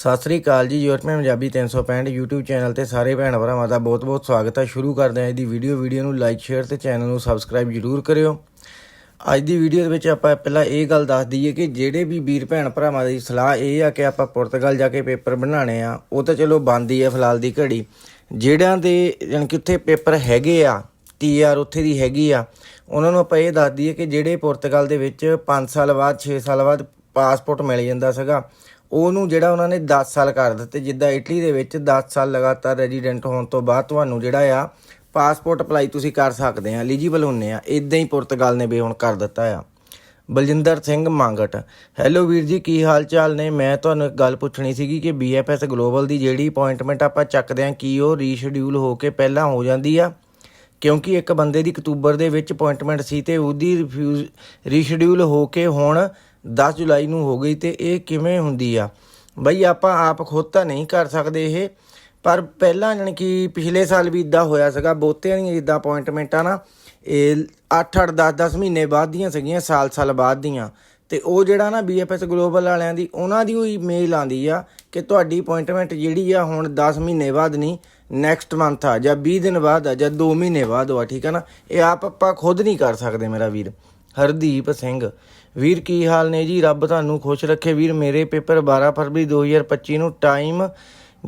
ਸਤਿ ਸ੍ਰੀ ਅਕਾਲ ਜੀ European Punjabi 365 YouTube channel ਤੇ ਸਾਰੇ ਭੈਣ ਭਰਾਵਾਂ ਦਾ ਬਹੁਤ-ਬਹੁਤ ਸਵਾਗਤ ਹੈ ਸ਼ੁਰੂ ਕਰਦੇ ਹਾਂ ਇਹਦੀ ਵੀਡੀਓ ਵੀਡੀਓ ਨੂੰ ਲਾਈਕ ਸ਼ੇਅਰ ਤੇ ਚੈਨਲ ਨੂੰ ਸਬਸਕ੍ਰਾਈਬ ਜਰੂਰ ਕਰਿਓ। ਅੱਜ ਦੀ ਵੀਡੀਓ ਦੇ ਵਿੱਚ ਆਪਾਂ ਪਹਿਲਾਂ ਇਹ ਗੱਲ ਦੱਸ ਦਈਏ ਕਿ ਜਿਹੜੇ ਵੀ ਵੀਰ ਭੈਣ ਭਰਾਵਾਂ ਦੀ ਸਲਾਹ ਇਹ ਆ ਕਿ ਆਪਾਂ ਪੁਰਤਗਾਲ ਜਾ ਕੇ ਪੇਪਰ ਬਣਾਉਣੇ ਆ, ਉਹ ਤਾਂ ਚਲੋ ਬੰਦ ਹੀ ਆ ਫਿਲਹਾਲ ਦੀ ਘੜੀ। ਜਿਹੜਿਆਂ ਦੇ ਯਾਨੀ ਕਿ ਉੱਥੇ ਪੇਪਰ ਹੈਗੇ ਆ ਟੀਆਰ ਉੱਥੇ ਦੀ ਹੈਗੀ ਆ, ਉਹਨਾਂ ਨੂੰ ਆਪਾਂ ਇਹ ਦੱਸ ਦਈਏ ਕਿ ਜਿਹੜੇ ਪੁਰਤਗਾਲ ਦੇ ਵਿੱਚ 5 ਸਾਲ ਬਾਅਦ 6 ਸਾਲ ਬਾਅਦ ਪਾਸਪੋਰਟ ਮਿਲ ਜਾਂਦਾ ਸੀਗਾ। ਉਹਨੂੰ ਜਿਹੜਾ ਉਹਨਾਂ ਨੇ 10 ਸਾਲ ਕਰ ਦਿੱਤੇ, ਜਿੱਦਾਂ ਇਟਲੀ ਦੇ ਵਿੱਚ 10 ਸਾਲ ਲਗਾਤਾਰ ਰੈਜ਼ੀਡੈਂਟ ਹੋਣ ਤੋਂ ਬਾਅਦ ਤੁਹਾਨੂੰ ਜਿਹੜਾ ਆ ਪਾਸਪੋਰਟ ਅਪਲਾਈ ਤੁਸੀਂ ਕਰ ਸਕਦੇ ਆ ਐਲੀਜੀਬਲ ਹੁੰਨੇ ਆ ਇਦਾਂ ਹੀ ਪੁਰਤਗਾਲ ਨੇ ਵੀ ਹੁਣ ਕਰ ਦਿੱਤਾ ਆ। ਬਲਜਿੰਦਰ ਸਿੰਘ ਮੰਗਟ ਹੈਲੋ ਵੀਰ ਜੀ, ਕੀ ਹਾਲ ਚਾਲ ਨੇ? ਮੈਂ ਤੁਹਾਨੂੰ ਇੱਕ ਗੱਲ ਪੁੱਛਣੀ ਸੀਗੀ ਕਿ ਬੀਐਫਐਸ ਗਲੋਬਲ ਦੀ ਜਿਹੜੀ ਅਪਾਇੰਟਮੈਂਟ ਆਪਾਂ ਚੱਕਦੇ ਆ, ਕੀ ਉਹ ਰੀਸ਼ਡਿਊਲ ਹੋ ਕੇ ਪਹਿਲਾਂ ਹੋ ਜਾਂਦੀ ਆ? ਕਿਉਂਕਿ ਇੱਕ ਬੰਦੇ ਦੀ ਅਕਤੂਬਰ ਦੇ ਵਿੱਚ ਅਪਾਇੰਟਮੈਂਟ ਸੀ ਤੇ ਉਹਦੀ ਰਿਫਿਊਜ਼ ਰੀਸ਼ਡਿਊਲ ਹੋ ਕੇ ਹੁਣ 10 ਜੁਲਾਈ ਨੂੰ ਹੋ ਗਈ ਤੇ ਇਹ ਕਿਵੇਂ ਹੁੰਦੀ ਆ? ਬਈ ਆਪਾਂ ਆਪ ਖੁਦ ਤਾਂ ਨਹੀਂ ਕਰ ਸਕਦੇ ਇਹ, ਪਰ ਪਹਿਲਾਂ ਜਾਣੀ ਕਿ ਪਿਛਲੇ ਸਾਲ ਵੀ ਇਦਾਂ ਹੋਇਆ ਸੀਗਾ, ਬਹੁਤਿਆਂ ਦੀਆਂ ਜਿੱਦਾਂ ਅਪਾਇੰਟਮੈਂਟਾਂ ਨਾ, ਇਹ 8 8 10 10 ਮਹੀਨੇ ਬਾਅਦ ਦੀਆਂ ਸੀਗੀਆਂ, ਸਾਲ ਸਾਲ ਬਾਅਦ ਦੀਆਂ। ਤੇ ਉਹ ਜਿਹੜਾ ਨਾ ਬੀਐਫਐਸ ਗਲੋਬਲ ਵਾਲਿਆਂ ਦੀ, ਉਹਨਾਂ ਦੀ ਹੋਈ ਮੇਲ ਆਂਦੀ ਆ ਕਿ ਤੁਹਾਡੀ ਅਪਾਇੰਟਮੈਂਟ ਜਿਹੜੀ ਆ ਹੁਣ 10 ਮਹੀਨੇ ਬਾਅਦ ਨਹੀਂ ਨੈਕਸਟ ਮੰਥ ਆ, ਜਾਂ 20 ਦਿਨ ਬਾਅਦ ਆ, ਜਾਂ 2 ਮਹੀਨੇ ਬਾਅਦ ਆ, ਠੀਕ ਆ ਨਾ? ਇਹ ਆਪ ਆਪਾਂ ਖੁਦ ਨਹੀਂ ਕਰ ਸਕਦੇ ਮੇਰਾ ਵੀਰ। ਹਰਦੀਪ ਸਿੰਘ। ਵੀਰ, ਕੀ ਹਾਲ ਨੇ ਜੀ? ਰੱਬ ਤੁਹਾਨੂੰ ਖੁਸ਼ ਰੱਖੇ। ਵੀਰ, ਮੇਰੇ ਪੇਪਰ 12 ਫਰਵਰੀ 2025 ਨੂੰ ਟਾਈਮ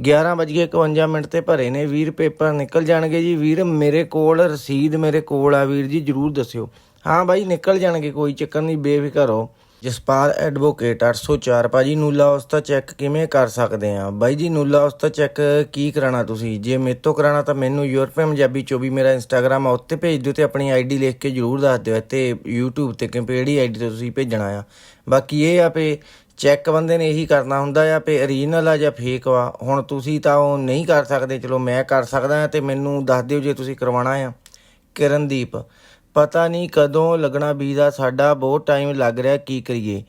11:51 ਮਿੰਟ ਤੇ ਭਰੇ ਨੇ। ਵੀਰ, ਪੇਪਰ ਨਿਕਲ ਜਾਣਗੇ ਜੀ। ਵੀਰ, ਮੇਰੇ ਕੋਲ ਰਸੀਦ ਮੇਰੇ ਕੋਲ ਆ। ਵੀਰ ਜੀ, ਜਰੂਰ ਦੱਸਿਓ। ਹਾਂ ਬਾਈ, ਨਿਕਲ ਜਾਣਗੇ। ਕੋਈ ਚੱਕਰ ਨਹੀਂ, ਬੇਫਿਕਰ ਹੋ ਜਸਪਾਲ ਐਡਵੋਕੇਟ 804 ਭਾਜੀ, ਨੂਲਾ ਉਸਤਾ ਚੈੱਕ ਕਿਵੇਂ ਕਰ ਸਕਦੇ ਆ? ਬਾਈ ਜੀ, ਨੂਲਾ ਉਸਤਾ ਚੈੱਕ ਕੀ ਕਰਾਣਾ ਤੁਸੀਂ? ਜੇ ਮੇਰੇ ਤੋਂ ਕਰਾਣਾ ਤਾਂ ਮੈਨੂੰ ਯੂਰਪੀਅਨ ਪੰਜਾਬੀ 24 ਮੇਰਾ ਇੰਸਟਾਗ੍ਰam ਆ ਉੱਤੇ ਭੇਜ ਦਿਓ ਤੇ ਆਪਣੀ ਆਈਡੀ ਲਿਖ ਕੇ ਜਰੂਰ ਦੱਸ ਦਿਓ। ਤੇ YouTube ਤੇ ਕਿਹੜੀ ਆਈਡੀ 'ਤੇ ਤੁਸੀਂ ਭੇਜਣਾ ਆ। ਬਾਕੀ ਇਹ ਆ ਪੇ ਚੈੱਕ ਬੰਦੇ ਨੇ ਇਹੀ ਕਰਨਾ ਹੁੰਦਾ ਆ ਪੇ ਓਰੀਜਨਲ ਆ ਜਾਂ ਫੇਕ ਆ ਹੁਣ ਤੁਸੀਂ ਤਾਂ ਉਹ ਨਹੀਂ ਕਰ ਸਕਦੇ। ਚਲੋ ਮੈਂ ਕਰ ਸਕਦਾ ਤੇ ਮੈਨੂੰ ਦੱਸ ਦਿਓ ਜੇ ਤੁਸੀਂ ਕਰਵਾਉਣਾ ਆ। ਕਿਰਨਦੀਪ। ਪਤਾ ਨਹੀਂ ਕਦੋਂ ਲੱਗਣਾ ਵੀਜ਼ਾ ਸਾਡਾ ਬਹੁਤ ਟਾਈਮ ਲੱਗ ਰਿਹਾ, ਕੀ ਕਰੀਏ।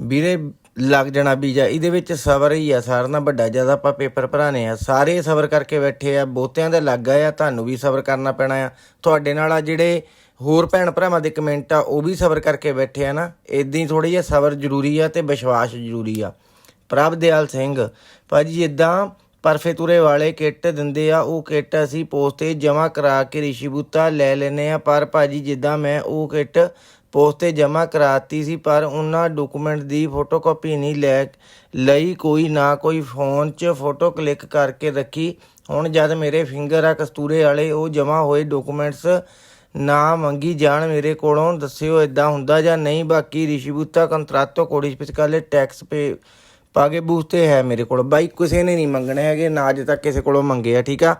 ਵੀਰੇ, ਲੱਗ ਜਾਣਾ ਵੀਜ਼ਾ ਇਹਦੇ ਵਿੱਚ ਸਬਰ ਹੀ ਆ, ਸਾਰਿਆਂ ਨਾਲ ਵੱਡਾ। ਜ਼ਿਆਦਾ ਆਪਾਂ ਪੇਪਰ ਭਰਾਣੇ ਆ ਸਾਰੇ ਸਬਰ ਕਰਕੇ ਬੈਠੇ ਆ, ਬਹੁਤਿਆਂ ਦੇ ਲੱਗ ਗਏ ਆ, ਤੁਹਾਨੂੰ ਵੀ ਸਬਰ ਕਰਨਾ ਪੈਣਾ ਆ। ਤੁਹਾਡੇ ਨਾਲ ਆ ਜਿਹੜੇ ਹੋਰ ਭੈਣ ਭਰਾਵਾਂ ਦੇ ਕਮੈਂਟ ਆ, ਉਹ ਵੀ ਸਬਰ ਕਰਕੇ ਬੈਠੇ ਆ ਨਾ। ਇਦਾਂ ਹੀ ਥੋੜੀ ਜਿਹਾ ਸਬਰ ਜ਼ਰੂਰੀ ਆ ਤੇ ਵਿਸ਼ਵਾਸ ਜ਼ਰੂਰੀ ਆ। ਪ੍ਰਭ ਦਿਆਲ ਸਿੰਘ ਭਾਜੀ ਇਦਾਂ ਪਰਫੇ ਤੁਰੇ ਵਾਲੇ ਕਿੱਟ ਦਿੰਦੇ ਆ, ਉਹ ਕਿੱਟ ਅਸੀਂ ਪੋਸਟ ਤੇ ਜਮ੍ਹਾਂ ਕਰਾ ਕੇ ਰਿਸ਼ੀ ਬੂਤਾ ਲੈ ਲੈਨੇ ਆ। ਪਰ ਭਾਜੀ ਜਿੱਦਾਂ ਮੈਂ ਉਹ ਕਿੱਟ ਪੋਸਟ ਤੇ ਜਮ੍ਹਾਂ ਕਰਾਤੀ ਸੀ, ਪਰ ਉਹਨਾਂ ਡਾਕੂਮੈਂਟ ਦੀ ਫੋਟੋਕਾਪੀ ਨਹੀਂ ਲੈ ਲਈ ਕੋਈ, ਨਾ ਕੋਈ ਫੋਨ 'ਚ ਫੋਟੋ ਕਲਿੱਕ ਕਰਕੇ ਰੱਖੀ। ਹੁਣ ਜਦ ਮੇਰੇ ਫਿੰਗਰ ਆ ਕਸਤੂਰੇ ਵਾਲੇ, ਉਹ ਜਮ੍ਹਾਂ ਹੋਏ ਡਾਕੂਮੈਂਟਸ ਨਾ ਮੰਗੀ ਜਾਣ ਮੇਰੇ ਕੋਲੋਂ। ਦੱਸਿਓ ਇਦਾਂ ਹੁੰਦਾ ਜਾਂ ਨਹੀਂ? ਬਾਕੀ ਰਿਸ਼ੀ ਕੰਤਰਾਤੋ ਕੰਟਰਾਟੋ ਕੋਡੀ ਸਪੈਸੀਕਲੇ ਟੈਕਸ ਪੇ ਪਾ ਪਾਗੇ ਬੂਸਤੇ ਹੈ ਮੇਰੇ ਕੋਲ। ਬਾਈ, ਕਿਸੇ ਨੇ ਨਹੀਂ ਮੰਗਣੇ ਹੈਗੇ, ਨਾ ਅਜੇ ਤੱਕ ਕਿਸੇ ਕੋਲੋਂ ਮੰਗੇ ਆ, ਠੀਕ ਆ?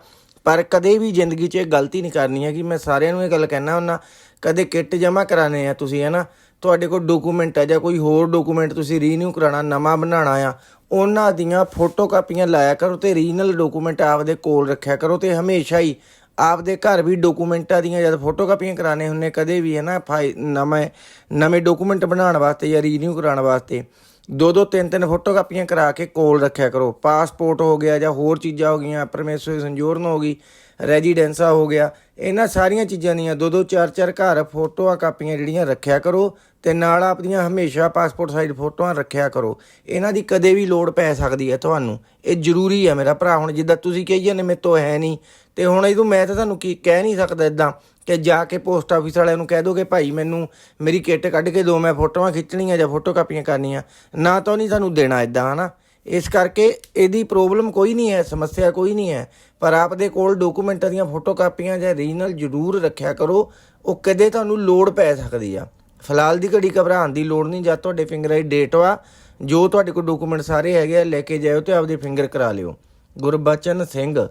ਪਰ ਕਦੇ ਵੀ ਜ਼ਿੰਦਗੀ 'ਚ ਇਹ ਗਲਤੀ ਨਹੀਂ ਕਰਨੀ ਹੈਗੀ। ਮੈਂ ਸਾਰਿਆਂ ਨੂੰ ਇਹ ਗੱਲ ਕਹਿਣਾ ਹੁੰਦਾ, ਕਦੇ ਕਿੱਟ ਜਮ੍ਹਾਂ ਕਰਾਣੇ ਆ ਤੁਸੀਂ, ਹੈ ਨਾ? ਤੁਹਾਡੇ ਕੋਲ ਡਾਕੂਮੈਂਟ ਆ ਜਾਂ ਕੋਈ ਹੋਰ ਡਾਕੂਮੈਂਟ ਤੁਸੀਂ ਰੀਨਿਊ ਕਰਾਣਾ ਨਵਾਂ ਬਣਾਉਣਾ ਆ, ਉਹਨਾਂ ਦੀਆਂ ਫੋਟੋ ਕਾਪੀਆਂ ਲਾਇਆ ਕਰੋ ਤੇ ਰੀਜਨਲ ਡਾਕੂਮੈਂਟ ਆਪਦੇ ਕੋਲ ਰੱਖਿਆ ਕਰੋ ਤੇ ਹਮੇਸ਼ਾ ਹੀ ਆਪਦੇ ਘਰ ਵੀ ਡਾਕੂਮੈਂਟਾਂ ਦੀਆਂ ਜਦ ਫੋਟੋ ਕਾਪੀਆਂ ਕਰਾਣੇ ਹੁੰਨੇ ਕਦੇ ਵੀ, ਹੈ ਨਾ? ਫਾਈ ਨਵੇਂ ਨਵੇਂ ਡਾਕੂਮੈਂਟ ਬਣਾਉਣ ਵਾਸਤੇ ਜਾਂ ਰੀਨਿਊ ਕਰਾਉਣ ਵਾਸਤੇ। ਦੋ ਦੋ ਤਿੰਨ ਤਿੰਨ ਫੋਟੋ ਕਾਪੀਆਂ ਕਰਾ ਕੇ ਕੋਲ ਰੱਖਿਆ ਕਰੋ। ਪਾਸਪੋਰਟ ਹੋ ਗਿਆ ਜਾਂ ਹੋਰ ਚੀਜ਼ਾਂ ਹੋ ਗਈਆਂ, ਪਰਮੇਸ਼ਰ ਸੰਜੋਰਨ ਹੋ ਗਈ, ਰੈਜ਼ੀਡੈਂਸਾ ਹੋ ਗਿਆ, ਇਹਨਾਂ ਸਾਰੀਆਂ ਚੀਜ਼ਾਂ ਦੀਆਂ ਦੋ ਦੋ ਚਾਰ ਚਾਰ ਘਰ ਫੋਟੋਆਂ ਕਾਪੀਆਂ ਜਿਹੜੀਆਂ ਰੱਖਿਆ ਕਰੋ ਤੇ ਨਾਲ ਆਪਦੀਆਂ ਹਮੇਸ਼ਾ ਪਾਸਪੋਰਟ ਸਾਈਜ਼ ਫੋਟੋਆਂ ਰੱਖਿਆ ਕਰੋ। ਇਹਨਾਂ ਦੀ ਕਦੇ ਵੀ ਲੋੜ ਪੈ ਸਕਦੀ ਹੈ ਤੁਹਾਨੂੰ। ਇਹ ਜ਼ਰੂਰੀ ਹੈ ਮੇਰਾ ਭਰਾ, ਹੁਣ ਜਿੱਦਾਂ ਤੁਸੀਂ ਕਹੀ ਜਾਂਦੇ ਮੇਰੇ ਤੋਂ ਹੈ ਨਹੀਂ, ਤੇ ਹੁਣ ਇਹਦੋਂ ਮੈਂ ਤਾਂ ਤੁਹਾਨੂੰ ਕੀ ਕਹਿ ਨਹੀਂ ਸਕਦਾ ਇਦਾਂ ਕਿ ਜਾ ਕੇ ਪੋਸਟ ਆਫਿਸ ਵਾਲਿਆਂ ਨੂੰ ਕਹਿ ਦੋਗੇ ਭਾਈ ਮੈਨੂੰ ਮੇਰੀ ਕਿੱਟ ਕੱਢ ਕੇ ਦਿਓ ਮੈਂ ਫੋਟੋਆਂ ਖਿੱਚਣੀਆਂ ਜਾਂ ਫੋਟੋ ਕਾਪੀਆਂ ਕਰਨੀਆਂ, ਨਾ ਤਾਂ ਨਹੀਂ ਸਾਨੂੰ ਦੇਣਾ ਇਦਾਂ ਹਨਾ? ਇਸ ਕਰਕੇ ਇਹਦੀ ਪ੍ਰੋਬਲਮ ਕੋਈ ਨਹੀਂ ਹੈ, ਸਮੱਸਿਆ ਕੋਈ ਨਹੀਂ ਹੈ, ਪਰ ਆਪਦੇ ਕੋਲ ਡਾਕੂਮੈਂਟਾਂ ਦੀਆਂ ਫੋਟੋ ਕਾਪੀਆਂ ਜਾਂ ਰੀਜਨਲ ਜ਼ਰੂਰ ਰੱਖਿਆ ਕਰੋ, ਉਹ ਕਦੇ ਤੁਹਾਨੂੰ ਲੋੜ ਪੈ ਸਕਦੀ ਆ। ਫਿਲਹਾਲ ਦੀ ਘੜੀ ਘਬਰਾਉਣ ਦੀ ਲੋੜ ਨਹੀਂ ਜਾਂ ਤੁਹਾਡੇ ਫਿੰਗਰ ਆਈ ਡੇਟ ਵਾ ਜੋ ਤੁਹਾਡੇ ਕੋਲ ਡਾਕੂਮੈਂਟ ਸਾਰੇ ਹੈਗੇ ਆ, ਲੈ ਕੇ ਜਾਇਓ ਤੇ ਆਪਦੇ ਫਿੰਗਰ ਕਰਾ ਲਿਓ। ਗੁਰਬਚਨ ਸਿੰਘ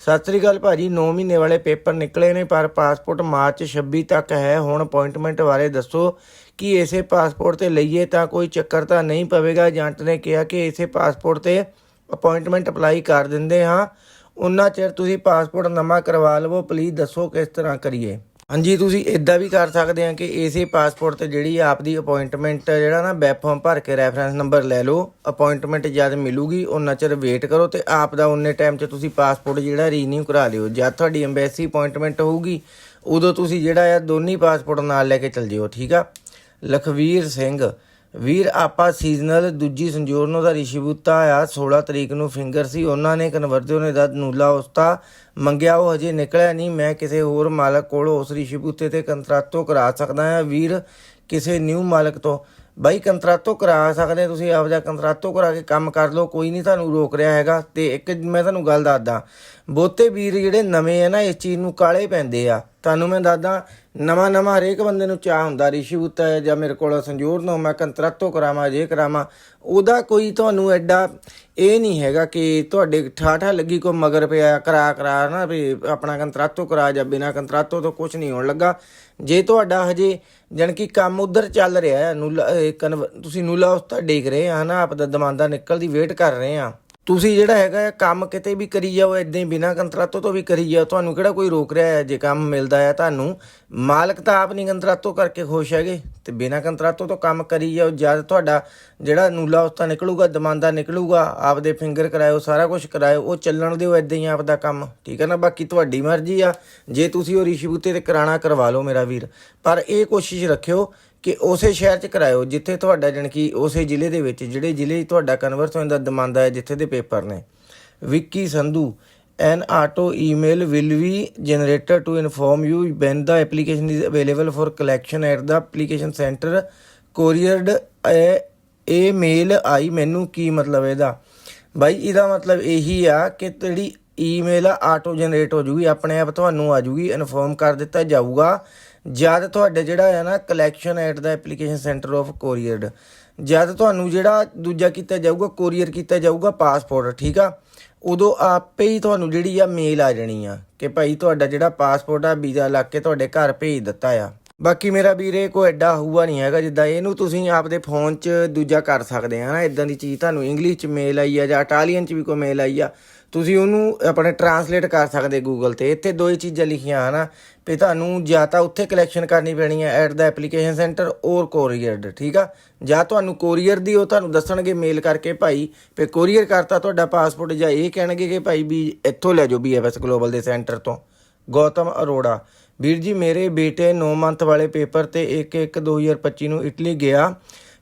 ਸਤਿ ਸ੍ਰੀ ਅਕਾਲ ਭਾਜੀ 9 ਮਹੀਨੇ ਵਾਲੇ ਪੇਪਰ ਨਿਕਲੇ ਨੇ, ਪਰ ਪਾਸਪੋਰਟ ਮਾਰਚ 26 ਤੱਕ ਹੈ। ਹੁਣ ਅਪਾਇੰਟਮੈਂਟ ਬਾਰੇ ਦੱਸੋ ਕਿ ਇਸੇ ਪਾਸਪੋਰਟ ਤੇ ਲਈਏ ਤਾਂ ਕੋਈ ਚੱਕਰ ਤਾਂ ਨਹੀਂ ਪਵੇਗਾ। ਏਜੰਟ ਨੇ ਕਿਹਾ ਕਿ ਇਸੇ ਪਾਸਪੋਰਟ ਤੇ ਅਪਾਇੰਟਮੈਂਟ ਅਪਲਾਈ ਕਰ ਦਿੰਦੇ ਹਾਂ। ਉਹਨਾਂ ਚਿਰ ਤੁਸੀਂ ਪਾਸਪੋਰਟ ਨਵਾਂ ਕਰਵਾ ਲਵੋ। ਪਲੀਜ਼ ਦੱਸੋ ਕਿਸ ਤਰ੍ਹਾਂ ਕਰੀਏ। ਹਾਂਜੀ, ਤੁਸੀਂ ਇਦਾਂ ਵੀ ਕਰ ਸਕਦੇ ਆ ਕਿ ਇਸੇ ਪਾਸਪੋਰਟ ਤੇ ਜਿਹੜੀ ਆਪਦੀ ਅਪਾਇੰਟਮੈਂਟ ਜਿਹੜਾ ਨਾ ਵੈਬ ਫਾਰਮ ਭਰ ਕੇ ਰੈਫਰੈਂਸ ਨੰਬਰ ਲੈ ਲਓ। ਅਪਾਇੰਟਮੈਂਟ ਜਦ ਮਿਲੂਗੀ ਉਹਨਾਂ ਚਿਰ ਵੇਟ ਕਰੋ ਤੇ ਆਪ ਦਾ ਉਹਨੇ ਟਾਈਮ 'ਚ ਤੁਸੀਂ ਪਾਸਪੋਰਟ ਜਿਹੜਾ ਰੀਨਿਊ ਕਰਾ ਲਿਓ। ਜਦ ਤੁਹਾਡੀ ਐਮਬੈਸੀ ਅਪਾਇੰਟਮੈਂਟ ਹੋਊਗੀ, ਉਦੋਂ ਤੁਸੀਂ ਜਿਹੜਾ ਆ ਦੋਨੀ ਪਾਸਪੋਰਟ ਨਾਲ ਲੈ ਕੇ ਚੱਲ ਜਿਓ, ਠੀਕ ਆ? ਲਖਵੀਰ ਸਿੰਘ ਵੀਰ, ਆਪਾ ਸੀਜ਼ਨਲ ਦੂਜੀ ਸੰਜੋਰਨੋ ਦਾ ਰਿਸ਼ੀਬੂਤਾ ਆ 16 ਤਰੀਕ ਨੂੰ ਫਿੰਗਰ ਸੀ, ਉਹਨਾਂ ਨੇ ਕਨਵਰਜੋ ਨੇ ਦਾ ਨੂਲਾ ਉਸਤਾ ਮੰਗਿਆ, ਉਹ ਹਜੇ ਨਿਕਲਿਆ ਨਹੀਂ, ਮੈਂ ਕਿਸੇ ਹੋਰ ਮਾਲਕ ਕੋਲ ਉਸ ਰਿਸ਼ੀਬੂਤੇ ਤੇ ਕੰਤਰਾਤੋ ਕਰਾ ਸਕਦਾ ਹਾਂ। ਵੀਰ, ਕਿਸੇ ਨਿਊ ਮਾਲਕ ਤੋਂ? ਬਾਈ, ਕੰਤਰਾਤੋ ਕਰਾ ਸਕਦੇ ਤੁਸੀਂ ਆਪਦਾ ਕੰਤਰਾਤੋ ਕਰਾ ਕੇ ਕੰਮ ਕਰ ਲਓ, ਕੋਈ ਨਹੀਂ ਤੁਹਾਨੂੰ ਰੋਕ ਰਿਹਾ ਹੈਗਾ। ਤੇ ਇੱਕ, ਮੈਂ ਤੁਹਾਨੂੰ ਗੱਲ ਦੱਸਦਾ ਬਹੁਤੇ ਵੀਰ ਜਿਹੜੇ ਨਵੇਂ ਆ ਨਾ, ਇਸ ਚੀਜ਼ ਨੂੰ ਕਾਲੇ ਪੈਂਦੇ ਆ। ਤੁਹਾਨੂੰ ਮੈਂ ਦੱਸਦਾ, ਨਵਾਂ ਨਵਾਂ ਹਰੇਕ ਬੰਦੇ ਨੂੰ ਚਾਹ ਹੁੰਦਾ, ਰਿਸ਼ੀ ਬੁੱਤਾ ਹੈ ਜਾਂ ਮੇਰੇ ਕੋਲ ਸੰਜੋਰ ਨੂੰ ਮੈਂ ਕੰਤਰਾਤੋ ਕਰਾਵਾਂ, ਜੇ ਕਰਾਵਾਂ, ਉਹਦਾ ਕੋਈ ਤੁਹਾਨੂੰ ਐਡਾ ਇਹ ਨਹੀਂ ਹੈਗਾ ਕਿ ਤੁਹਾਡੇ ਠਾਠਾ ਲੱਗੀ ਕੋ ਮਗਰ ਪਿਆ, ਕਰਾ ਕਰਾ ਨਾ ਵੀ ਆਪਣਾ ਕੰਤਰਾਤੋ ਕਰਾ ਜਾਂ ਬਿਨਾ ਕੰਤਰਾਤੋ ਤੋਂ ਕੁਝ ਨਹੀਂ ਹੋਣ ਲੱਗਾ। ਜੇ ਤੁਹਾਡਾ ਹਜੇ ਜਣ ਕਿ ਕੰਮ ਉਧਰ ਚੱਲ ਰਿਹਾ ਹੈ, ਨੂਲਾ ਕਨਵ- ਤੁਸੀਂ ਨੂਲਾ ਉਸਤਾ ਦੇਖ ਰਹੇ ਆ ਨਾ ਆਪ ਦਾ ਦਮਾਂਦਾ ਨਿਕਲਦੀ ਵੇਟ ਕਰ ਰਹੇ ਆ। ਤੁਸੀਂ ਜਿਹੜਾ ਹੈਗਾ ਆ, ਕੰਮ ਕਿਤੇ ਵੀ ਕਰੀ ਜਾਓ ਇਦਾਂ ਹੀ ਬਿਨਾਂ ਕੰਤਰਾਤੋਂ ਤੋਂ ਵੀ ਕਰੀ ਜਾਓ, ਤੁਹਾਨੂੰ ਕਿਹੜਾ ਕੋਈ ਰੋਕ ਰਿਹਾ ਹੈ? ਜੇ ਕੰਮ ਮਿਲਦਾ ਹੈ ਤੁਹਾਨੂੰ, ਮਾਲਕ ਤਾਂ ਆਪ ਨਹੀਂ ਕੰਤਰਾਤੋ ਕਰਕੇ ਖੁਸ਼ ਹੈਗੇ, ਤੇ ਬਿਨਾਂ ਕੰਤਰਾਤੋਂ ਤੋਂ ਕੰਮ ਕਰੀ ਜਾਓ, ਜਦ ਤੁਹਾਡਾ ਜਿਹੜਾ ਨੂਲਾ ਉਸਤਾ ਨਿਕਲੂਗਾ, ਦਮਾਂਦਾ ਨਿਕਲੂਗਾ, ਆਪਦੇ ਫਿੰਗਰ ਕਰਾਇਓ, ਸਾਰਾ ਕੁਝ ਕਰਾਇਓ, ਉਹ ਚੱਲਣ ਦਿਓ ਇਦਾਂ ਹੀ ਆਪਦਾ ਕੰਮ। ਠੀਕ ਹੈ ਨਾ? ਬਾਕੀ ਤੁਹਾਡੀ ਮਰਜ਼ੀ ਆ, ਜੇ ਤੁਸੀਂ ਉਹ ਰਿਸ਼ੀਬੂਤੇ ਤੇ ਕਰਾਣਾ ਕਰਵਾ ਲਓ ਮੇਰਾ ਵੀਰ, ਪਰ ਇਹ ਕੋਸ਼ਿਸ਼ ਰੱਖਿਓ ਕਿ ਉਸੇ ਸ਼ਹਿਰ 'ਚ ਕਰਾਇਓ ਜਿੱਥੇ ਤੁਹਾਡਾ ਜਣ ਕਿ ਉਸੇ ਜ਼ਿਲ੍ਹੇ ਦੇ ਵਿੱਚ ਜਿਹੜੇ ਜ਼ਿਲ੍ਹੇ 'ਚ ਤੁਹਾਡਾ ਕਨਵਰਟ ਹੋਣ ਦਾ ਦਮਾਂਦਾ ਹੈ ਜਿੱਥੇ ਦੇ ਪੇਪਰ ਨੇ Vicky Sandhu an auto email will be generated to inform you when the application is available for collection at the application center couriered a, ਇਹ ਮੇਲ ਆਈ ਮੈਨੂੰ ਕੀ ਮਤਲਬ ਇਹਦਾ ਬਾਈ ਇਹਦਾ ਮਤਲਬ ਇਹੀ ਆ ਕਿ ਜਿਹੜੀ ਈਮੇਲ ਆਟੋ ਜਨਰੇਟ ਹੋ ਜੂਗੀ ਆਪਣੇ ਆਪ ਤੁਹਾਨੂੰ ਆ ਜੂਗੀ ਇਨਫੋਰਮ ਕਰ ਦਿੱਤਾ ਜਾਊਗਾ। ਜਦ ਤੁਹਾਡੇ ਜਿਹੜਾ ਹੈ ਨਾ collection at the application centre of couriered ਜਦ ਤੁਹਾਨੂੰ ਜਿਹੜਾ ਦੂਜਾ ਕੀਤਾ ਜਾਊਗਾ ਕੋਰੀਅਰ ਕੀਤਾ ਜਾਊਗਾ ਪਾਸਪੋਰਟ ਠੀਕ ਆ? ਉਦੋਂ ਆਪੇ ਹੀ ਤੁਹਾਨੂੰ ਜਿਹੜੀ ਆ ਮੇਲ ਆ ਜਾਣੀ ਆ ਕਿ ਭਾਈ ਤੁਹਾਡਾ ਜਿਹੜਾ ਪਾਸਪੋਰਟ ਆ, ਵੀਜ਼ਾ ਲੱਗ ਕੇ ਤੁਹਾਡੇ ਘਰ ਭੇਜ ਦਿੱਤਾ ਆ। ਬਾਕੀ ਮੇਰਾ ਵੀਰ ਇਹ ਕੋਈ ਐਡਾ ਹੂਆ ਨਹੀਂ ਹੈਗਾ ਜਿੱਦਾਂ ਇਹਨੂੰ ਤੁਸੀਂ ਆਪਦੇ ਫੋਨ 'ਚ ਦੂਜਾ ਕਰ ਸਕਦੇ ਆ ਨਾ ਇਦਾਂ ਦੀ ਚੀਜ਼ ਤੁਹਾਨੂੰ ਇੰਗਲਿਸ਼ 'ਚ ਮੇਲ ਆਈ ਆ ਜਾਂ ਇਟਾਲੀਅਨ 'ਚ ਵੀ ਕੋਈ ਮੇਲ ਆਈ ਆ ਤੁਸੀਂ ਉਹਨੂੰ ਆਪਣੇ ਟਰਾਂਸਲੇਟ ਕਰ ਸਕਦੇ ਗੂਗਲ ਤੇ। ਇੱਥੇ ਦੋ ਹੀ ਚੀਜ਼ਾਂ ਲਿਖੀਆਂ, ਹਨ? ਵੀ ਤੁਹਾਨੂੰ ਜਾਂ ਤਾਂ ਉੱਥੇ ਕਲੈਕਸ਼ਨ ਕਰਨੀ ਪੈਣੀ ਹੈ at the application centre or courier ਠੀਕ ਆ? ਜਾਂ ਤੁਹਾਨੂੰ ਕੋਰੀਅਰ ਦੀ ਉਹ ਤੁਹਾਨੂੰ ਦੱਸਣਗੇ ਮੇਲ ਕਰਕੇ ਭਾਈ ਵੀ ਕੋਰੀਅਰ ਕਰਤਾ ਤੁਹਾਡਾ ਪਾਸਪੋਰਟ ਜਾਂ ਇਹ ਕਹਿਣਗੇ ਕਿ ਭਾਈ ਵੀ ਇੱਥੋਂ ਲੈ ਜਾਓ ਬੀਐਫਐਸ ਗਲੋਬਲ ਦੇ ਸੈਂਟਰ ਤੋਂ। ਗੌਤਮ ਅਰੋੜਾ, ਵੀਰ ਜੀ ਮੇਰੇ ਬੇਟੇ 9 ਮੰਥ ਵਾਲੇ ਪੇਪਰ ਤੇ 1/1/2025 ਨੂੰ ਇਟਲੀ ਗਿਆ।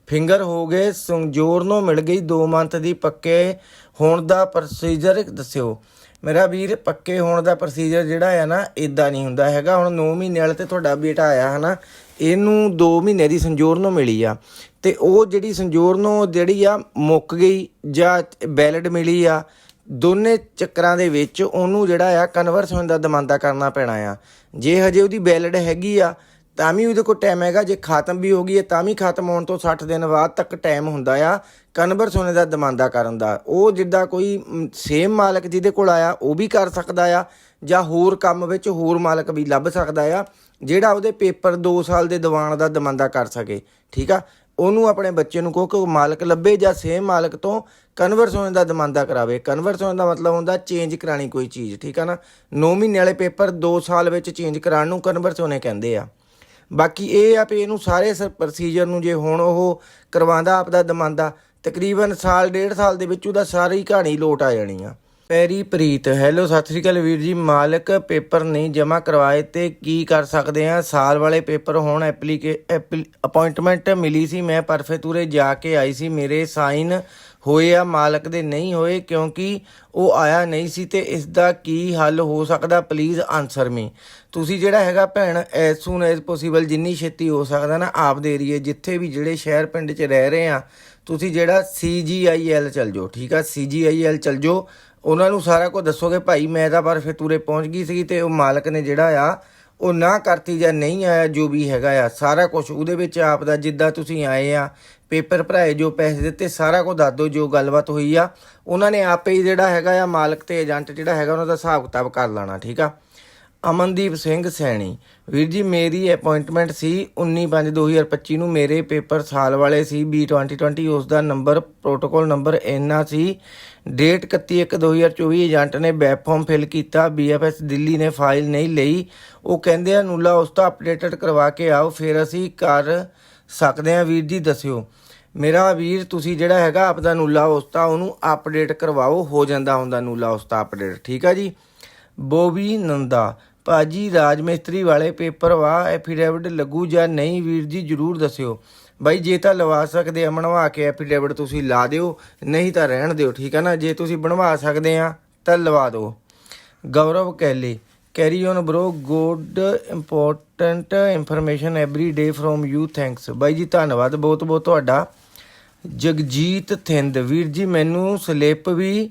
ਫਿੰਗਰ ਹੋ ਗਏ ਸੰਜੋਰਨੋ ਮਿਲ ਗਈ 2 ਮੰਥ ਦੀ ਪੱਕੇ ਹੋਣ ਦਾ ਪ੍ਰੋਸੀਜਰ ਦੱਸਿਓ। ਮੇਰਾ ਵੀਰ ਪੱਕੇ ਹੋਣ ਦਾ ਪ੍ਰੋਸੀਜਰ ਜਿਹੜਾ ਹੈ ਨਾ ਇਦਾਂ ਨਹੀਂ ਹੁੰਦਾ ਹੈਗਾ। ਹੁਣ 9 ਮਹੀਨੇ ਵਾਲੇ ਤੇ ਤੁਹਾਡਾ ਬੇਟਾ ਆਇਆ ਹਨਾ, ਇਹਨੂੰ 2 ਮਹੀਨੇ ਦੀ ਸੰਜੋਰਨੋ ਮਿਲੀ ਆ। ਤੇ ਉਹ ਜਿਹੜੀ ਸੰਜੋਰਨੋ ਜਿਹੜੀ ਆ ਮੁੱਕ ਗਈ ਜਾਂ ਬੈਲਡ ਮਿਲੀ ਆ, ਦੋਨੇ ਚੱਕਰਾਂ ਦੇ ਵਿੱਚ ਉਹਨੂੰ ਜਿਹੜਾ ਆ ਕਨਵਰਸ ਹੋਣ ਦਾ ਦਮਾਂਦਾ ਕਰਨਾ ਪੈਣਾ ਆ। ਜੇ ਹਜੇ ਉਹਦੀ ਬੈਲਡ ਹੈਗੀ ਆ ਤਾਂ ਵੀ ਉਹਦੇ ਕੋਲ ਟਾਈਮ ਹੈਗਾ, ਜੇ ਖਾਤਮ ਵੀ ਹੋ ਗਈ ਹੈ, ਤਾਂ ਵੀ ਖਾਤਮ ਹੋਣ ਤੋਂ 60 ਦਿਨ ਬਾਅਦ ਤੱਕ ਟਾਈਮ ਹੁੰਦਾ ਆ। ਕਨਵਰਸ ਹੋਣੇ ਦਾ ਦਮਾਂਦਾ ਕਰਨ ਦਾ। ਉਹ ਜਿੱਦਾਂ ਕੋਈ ਸੇਮ ਮਾਲਕ ਜਿਹਦੇ ਕੋਲ ਆਇਆ, ਉਹ ਵੀ ਕਰ ਸਕਦਾ ਆ, ਜਾਂ ਹੋਰ ਕੰਮ ਵਿੱਚ ਹੋਰ ਮਾਲਕ ਵੀ ਲੱਭ ਸਕਦਾ ਆ, ਜਿਹੜਾ ਉਹਦੇ ਪੇਪਰ 2 ਸਾਲ ਦੇ ਦੀਵਾਨ ਦਾ ਦਮਾਂਦਾ ਕਰ ਸਕੇ। ਠੀਕ ਆ? ਉਹਨੂੰ ਆਪਣੇ ਬੱਚੇ ਨੂੰ ਕਹੋ ਕਿ ਉਹ ਮਾਲਕ ਲੱਭੇ ਜਾਂ ਸੇਮ ਮਾਲਕ ਤੋਂ ਕਨਵਰਸ ਹੋਣ ਦਾ ਦਮਾਂਦਾ ਕਰਾਵੇ। ਕਨਵਰਸ ਹੋਣ ਦਾ ਮਤਲਬ ਹੁੰਦਾ ਚੇਂਜ ਕਰਾਣੀ ਕੋਈ ਚੀਜ਼। ਠੀਕ ਆ ਨਾ? 9 ਮਹੀਨੇ ਵਾਲੇ ਪੇਪਰ 2 ਸਾਲ ਵਿੱਚ ਚੇਂਜ ਕਰਾਉਣ ਨੂੰ ਕਨਵਰਸ ਹੋਣੇ ਕਹਿੰਦੇ ਆ। ਬਾਕੀ ਇਹ ਆ ਵੀ ਇਹਨੂੰ ਸਾਰੇ ਪ੍ਰੋਸੀਜਰ ਨੂੰ ਜੇ ਹੁਣ ਉਹ ਕਰਵਾਉਂਦਾ, ਆਪਦਾ ਦਮਾਂਦਾ, ਤਕਰੀਬਨ ਸਾਲ, ਡੇਢ ਸਾਲ ਦੇ ਵਿੱਚ ਉਹਦਾ ਸਾਰੀ ਕਹਾਣੀ ਲੋਟ ਆ ਜਾਣੀ ਆ। ਪੈਰੀ ਪ੍ਰੀਤ ਹੈਲੋ ਸਤਿ ਸ੍ਰੀ ਅਕਾਲ ਵੀਰ ਜੀ। ਮਾਲਕ ਪੇਪਰ ਨਹੀਂ ਜਮ੍ਹਾਂ ਕਰਵਾਏ ਤੇ ਕੀ ਕਰ ਸਕਦੇ ਆ? ਸਾਲ ਵਾਲੇ ਪੇਪਰ ਹੁਣ ਐਪਲੀਕੇ ਅਪਾਇੰਟਮੈਂਟ ਮਿਲੀ ਸੀ, ਮੈਂ ਪਰਫੇਤੂਰੇ ਜਾ ਕੇ ਆਈ ਸੀ। ਮੇਰੇ ਸਾਈਨ ਹੋਏ ਆ, ਮਾਲਕ ਦੇ ਨਹੀਂ ਹੋਏ ਕਿਉਂਕਿ ਉਹ ਆਇਆ ਨਹੀਂ ਸੀ ਤੇ ਇਸ ਦਾ ਕੀ ਹੱਲ ਹੋ ਸਕਦਾ? ਪਲੀਜ਼ ਆਨਸਰ ਮੀ ਤੁਸੀਂ ਜਿਹੜਾ ਹੈਗਾ ਭੈਣ ਐਸ ਸੂਨ ਐਸ ਪੋਸੀਬਲ ਜਿੰਨੀ ਛੇਤੀ ਹੋ ਸਕਦਾ ਨਾ, ਆਪ ਦੇ ਏਰੀਏ ਜਿੱਥੇ ਵੀ ਜਿਹੜੇ ਸ਼ਹਿਰ ਪਿੰਡ 'ਚ ਰਹਿ ਰਹੇ ਆ, ਤੁਸੀਂ ਜਿਹੜਾ CGIL ਚੱਲ ਜਾਓ, ਠੀਕ ਆ? CGIL ਚੱਲ ਜਾਓ। ਉਹਨਾਂ ਨੂੰ ਸਾਰਾ ਕੁਝ ਦੱਸੋਗੇ, ਭਾਈ, ਮੈਂ ਤਾਂ ਪਰ ਤੂਰੇ ਪਹੁੰਚ ਗਈ ਸੀ ਤੇ ਉਹ ਮਾਲਕ ਨੇ ਜਿਹੜਾ ਆ, ਉਹ ਨਾ ਕਰਤੀ ਜਾਂ ਨਹੀਂ ਆਇਆ, ਜੋ ਵੀ ਹੈਗਾ ਆ, ਸਾਰਾ ਕੁਝ ਉਹਦੇ ਵਿੱਚ ਆਪ ਦਾ, ਜਿੱਦਾਂ ਤੁਸੀਂ ਆਏ ਆ ਪੇਪਰ ਭਰਾਏ, ਜੋ ਪੈਸੇ ਦਿੱਤੇ, ਸਾਰਾ ਕੁਝ ਦੱਸ ਦਿਓ ਜੋ ਗੱਲਬਾਤ ਹੋਈ ਆ। ਉਹਨਾਂ ਨੇ ਆਪੇ ਹੀ ਜਿਹੜਾ ਹੈਗਾ ਆ, ਮਾਲਕ ਤੇ ਏਜੰਟ ਜਿਹੜਾ ਹੈਗਾ, ਉਹਨਾਂ ਦਾ ਹਿਸਾਬ ਕਿਤਾਬ ਕਰ ਲੈਣਾ, ਠੀਕ ਆ? ਅਮਨਦੀਪ ਸਿੰਘ ਸੈਣੀ, ਵੀਰ ਜੀ, ਮੇਰੀ ਅਪਾਇੰਟਮੈਂਟ ਸੀ 19/5/2025 ਨੂੰ। ਮੇਰੇ ਪੇਪਰ ਸਾਲ ਵਾਲੇ ਸੀ B2020 ਉਸ ਦਾ ਨੰਬਰ ਪ੍ਰੋਟੋਕੋਲ ਨੰਬਰ ਇੰਨਾ ਸੀ। ਡੇਟ 31/1/2024 ਏਜੰਟ ਨੇ ਵੈਬ ਫਾਰਮ ਫਿਲ ਕੀਤਾ BFS ਦਿੱਲੀ ਨੇ ਫਾਈਲ ਨਹੀਂ ਲਈ। ਉਹ ਕਹਿੰਦੇ ਆ, ਨੂਲਾ, ਉਸ ਦਾ ਅਪਡੇਟਡ ਕਰਵਾ ਕੇ ਆਓ, ਫਿਰ ਅਸੀਂ ਕਰ ਸਕਦੇ ਆ ਵੀਰ ਜੀ, ਦੱਸਿਓ। ਮੇਰਾ ਵੀਰ, ਤੁਸੀਂ ਜਿਹੜਾ ਹੈਗਾ ਆਪਦਾ ਨੂਲਾ ਉਸਤਾ ਉਹਨੂੰ ਅਪਡੇਟ ਕਰਵਾਓ, ਹੋ ਜਾਂਦਾ ਹੁੰਦਾ ਨੂਲਾ ਉਸਤਾ ਅਪਡੇਟ ਠੀਕ ਆ ਜੀ? ਬੋਬੀ ਨੰਦਾ, ਭਾਜੀ ਰਾਜ ਮਿਸਤਰੀ ਵਾਲੇ ਪੇਪਰ ਵਾ ਐਫੀਡੇਵਿਟ ਲੱਗੂ ਜਾਂ ਨਹੀਂ ਵੀਰ ਜੀ, ਜਰੂਰ ਦੱਸਿਓ। ਬਾਈ, ਜੇ ਤਾਂ ਲਵਾ ਸਕਦੇ ਆ, ਬਣਵਾ ਕੇ ਐਫੀਡੇਵਿਟ ਤੁਸੀਂ ਲਾ ਦਿਓ, ਨਹੀਂ ਤਾਂ ਰਹਿਣ ਦਿਓ, ਠੀਕ ਹੈ ਨਾ? ਜੇ ਤੁਸੀਂ ਬਣਵਾ ਸਕਦੇ ਆ, ਤਾਂ ਲਵਾ ਦਿਓ। Gaurav Kelly carry on bro good important information every day from you thanks ਬਾਈ ਜੀ, ਧੰਨਵਾਦ ਬਹੁਤ ਬਹੁਤ ਤੁਹਾਡਾ। ਜਗਜੀਤ ਥਿੰਦ, ਵੀਰ ਜੀ, ਮੈਨੂੰ ਸਲਿੱਪ ਵੀ